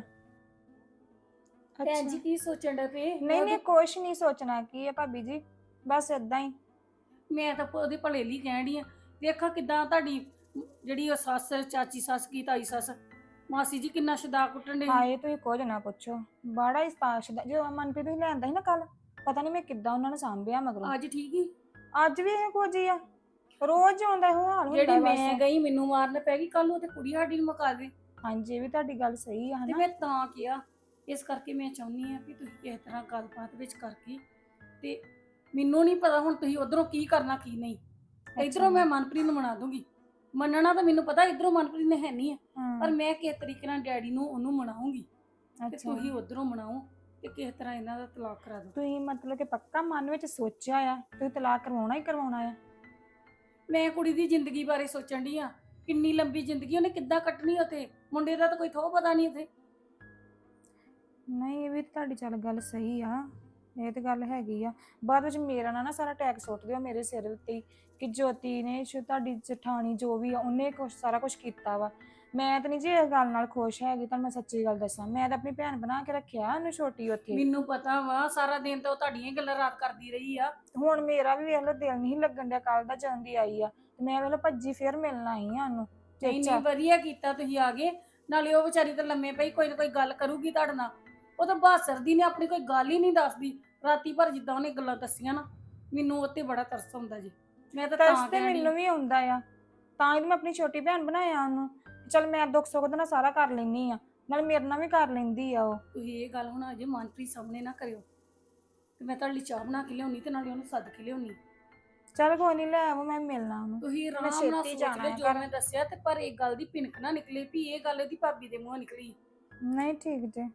ਭੈਣ ਜੀ ਕੀ ਸੋਚਣ ਦਾ ਪਏ? ਨਹੀਂ ਨਹੀਂ ਕੁਛ ਨਹੀਂ ਸੋਚਣਾ ਕੀ ਹੈ ਭਾਬੀ ਜੀ? ਬਸ ਇਦਾਂ ਹੀ। ਮੈਂ ਤਾਂ ਉਹਦੇ ਭਲੇ ਲਈ ਕਹਿਣ ਡਈ ਆ ਵੇਖਾ ਕਿਦਾਂ ਤੁਹਾਡੀ ਜਿਹੜੀ ਉਹ ਸੱਸ ਚਾਚੀ ਸੱਸ ਕੀ ਤਾਈ ਸੱਸ ਮਾਸੀ ਜੀ ਕਿੰਨਾ ਸ਼ਦਾ ਕੁੱਟਣ ਦੇ ਹਾਏ ਤੁਸੀਂ ਕੁਝ ਨਾ ਪੁੱਛੋ। ਬੜਾ ਹੀ ਸਪਾਸ਼ ਦਾ ਜੋ ਮਨਪ੍ਰੀਤ ਤੁਸੀਂ ਲੈਂਦਾ ਸੀ ਨਾ ਕੱਲ ਪਤਾ ਨਹੀਂ ਮੈਂ ਕਿੱਦਾਂ ਉਹਨਾਂ ਨੂੰ ਸਾਂਭਿਆ ਮਗਰੋਂ। ਅੱਜ ਠੀਕ ਹੀ? ਅੱਜ ਵੀ ਇਹ ਕੁਝ ਹੀ ਆ। ਰੋਜ਼ ਆਉਂਦਾ ਇਹੋ ਹਾਲ ਹੁੰਦਾ ਜਿਹੜੀ ਮੈਂ ਗਈ ਮੈਨੂੰ ਮਾਰਨ ਪੈ ਗਈ ਕੱਲ ਉਹ ਤੇ ਕੁੜੀ ਸਾਡੀ ਨੂੰ ਮੁਕਾ ਗਈ ਹਾਂਜੀ ਇਹ ਵੀ ਤੁਹਾਡੀ ਗੱਲ ਸਹੀ ਆ ਤੇ ਹਨਾ? ਮੈਂ ਤਾਂ ਕਿਹਾ ਇਸ ਕਰਕੇ ਮੈਂ ਚਾਹੁੰਦੀ ਆ ਕਿ ਤੁਸੀਂ ਕਿਸੇ ਤਰ੍ਹਾਂ ਗੱਲਬਾਤ ਵਿੱਚ ਕਰਕੇ ਤੇ ਮੈਨੂੰ ਨਹੀਂ ਪਤਾ ਹੁਣ ਤੁਸੀਂ ਉਧਰੋਂ ਕੀ ਕਰਨਾ ਕੀ ਨਹੀਂ। ਇਧਰੋਂ ਮੈਂ ਮਨਪ੍ਰੀਤ ਨੂੰ ਮਨਾ ਦੂੰਗੀ। ਮੰਨਣਾ ਤਾਂ ਮੈਨੂੰ ਪਤਾ ਇਧਰੋਂ ਮਨਪ੍ਰੀਤ ਨੇ ਹੈ ਨਹੀਂ ਆ ਪਰ ਮੈਂ ਕਿਸ ਤਰੀਕੇ ਨਾਲ ਡੈਡੀ ਨੂੰ ਉਹਨੂੰ ਮਨਾਉਂਗੀ ਤੇ ਅੱਛਾ। ਤੁਸੀਂ ਉਧਰੋਂ ਮਨਾਓ ਤੇ ਕਿਸੇ ਤਰ੍ਹਾਂ ਇਹਨਾਂ ਦਾ ਤਲਾਕ ਕਰਾ ਦਿਓ। ਤੁਸੀਂ ਮਤਲਬ ਕਿ ਪੱਕਾ ਮਨ ਵਿੱਚ ਸੋਚਿਆ ਆ ਤੁਸੀਂ ਤਲਾਕ ਕਰਵਾਉਣਾ ਹੀ ਕਰਵਾਉਣਾ ਆ। ਮੈਂ ਕੁੜੀ ਦੀ ਜ਼ਿੰਦਗੀ ਬਾਰੇ ਸੋਚਣ ਡਈ ਆ ਕਿੰਨੀ ਲੰਬੀ ਜ਼ਿੰਦਗੀ ਉਹਨੇ ਕਿੱਦਾਂ ਕੱਟਣੀ ਉਤੇ ਮੁੰਡੇ ਦਾ ਤਾਂ ਕੋਈ ਥੋ ਪਤਾ ਨਹੀਂ ਉਤੇ ਨਹੀਂ ਇਹ ਵੀ ਤੁਹਾਡੀ ਚੱਲ ਗੱਲ ਸਹੀ ਆ। ਇਹ ਤੇ ਗੱਲ ਹੈਗੀ ਆ। ਬਾਅਦ ਵਿੱਚ ਮੇਰਾ ਨਾ ਨਾ ਸਾਰਾ ਟੈਗ ਸੁੱਟ ਦਿਓ ਮੇਰੇ ਸਿਰ ਉੱਤੇ ਹੀ ਕਿ ਜੋਤੀ ਨੇ ਸ਼ੁ ਤੁਹਾਡੀ ਜਠਾਣੀ ਜੋ ਵੀ ਆ ਉਹਨੇ ਕੁਛ ਸਾਰਾ ਕੁਝ ਕੀਤਾ ਵਾ। ਮੈਂ ਤਾਂ ਨਹੀਂ ਜੀ ਇਸ ਗੱਲ ਨਾਲ ਖੁਸ਼ ਹੈਗੀ ਤਾਂ ਮੈਂ ਸੱਚੀ ਗੱਲ ਦੱਸਾਂ। ਮੈਂ ਤਾਂ ਆਪਣੀ ਭੈਣ ਬਣਾ ਕੇ ਰੱਖਿਆ ਉਹਨੂੰ ਛੋਟੀ ਉੱਥੇ। ਮੈਨੂੰ ਪਤਾ ਵਾ ਸਾਰਾ ਦਿਨ ਤਾਂ ਉਹ ਤੁਹਾਡੀਆਂ ਹੀ ਗੱਲਾਂ ਰਾਤ ਕਰਦੀ ਰਹੀ ਆ। ਹੁਣ ਮੇਰਾ ਵੀ ਵੇਖ ਲਓ ਦਿਲ ਨਹੀਂ ਲੱਗਣ ਡਿਆ ਕੱਲ ਦਾ ਜਾਂਦੀ ਆਈ ਆ। ਤੇ ਮੈਂ ਵੇਖ ਲਓ ਭੱਜੀ ਫੇਰ ਮਿਲਣ ਆਈ ਆ ਉਹਨੂੰ। ਨਹੀਂ ਚੇਚਾ। ਨਹੀਂ ਵਧੀਆ ਕੀਤਾ ਤੁਸੀਂ ਆ ਗਏ। ਨਾਲੇ ਉਹ ਵਿਚਾਰੀ ਤਾਂ ਲੰਮੇ ਪਈ ਕੋਈ ਨਾ ਕੋਈ ਗੱਲ ਕਰੂਗੀ ਤੁਹਾਡੇ ਨਾਲ। ਉਹ ਤਾਂ ਬਹਾਸਰ ਦੀ ਨੇ ਆਪਣੀ ਕੋਈ ਗੱਲ ਹੀ ਨਹੀਂ ਦੱਸਦੀ। ਰਾਤੀ ਭਰ ਜਿੱਦਾਂ ਉਹਨੇ ਗੱਲਾਂ ਦੱਸੀਆਂ ਨਾ ਮੈਨੂੰ ਉਹ ਤੇ ਬੜਾ ਤਰਸ ਆਉਂਦਾ ਜੀ। ਮੈਂ ਤਾਂ ਤਰਸ ਤਾਂ ਤੇ ਕਹਿਣ ਮੈਨੂੰ ਵੀ ਆਉਂਦਾ ਆ। ਤਾਂ ਹੀ ਤਾਂ ਮੈਂ ਆਪਣੀ ਛੋਟੀ ਭੈਣ ਬਣਾਇਆ ਉਹਨੂੰ। ਚਲ ਮੈਂ ਦੁੱਖ ਸੁੱਖ ਦਾ ਸਾਰਾ ਕਰ ਲੈਨੀ ਆ। ਨਾਲ ਮੇਰੇ ਨਾਲ ਵੀ ਕਰ ਲੈਂਦੀ ਆ ਉਹ। ਤੁਸੀਂ ਇਹ ਗੱਲ ਹੁਣ ਅਜੇ ਮਨਪ੍ਰੀਤ ਸਾਹਮਣੇ ਨਾ ਕਰਿਓ। ਤੇ ਮੈਂ ਤੁਹਾਡੇ ਲਈ ਚਾਹ ਬਣਾ ਕੇ ਲਿਆਉਣੀ ਤੇ ਨਾਲੇ ਉਹਨੂੰ ਸੱਦ ਕੇ ਲਿਆਉਣੀ। ਚਲ ਕੋਈ ਨਹੀਂ ਲੈ ਆਵੋ ਮੈਂ ਮਿਲਣਾ ਉਹਨੂੰ। ਤੁਸੀਂ ਆਰਾਮ ਨਾਲ ਛੇਤੀ ਸੋਚ ਜਾਣਾ ਲਿਓ ਹੈ ਜੋ ਘਰ। ਮੈਂ ਦੱਸਿਆ ਤੇ ਪਰ ਇੱਕ ਗੱਲ ਦੀ ਪਿੰਕ ਨਾ ਨਿਕਲੇ ਵੀ ਇਹ ਗੱਲ ਇਹਦੀ ਭਾਬੀ ਦੇ ਮੂੰਹੋਂ ਨਿਕਲੀ। ਨਹੀਂ ਠੀਕ ਜੇ।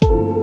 Bye.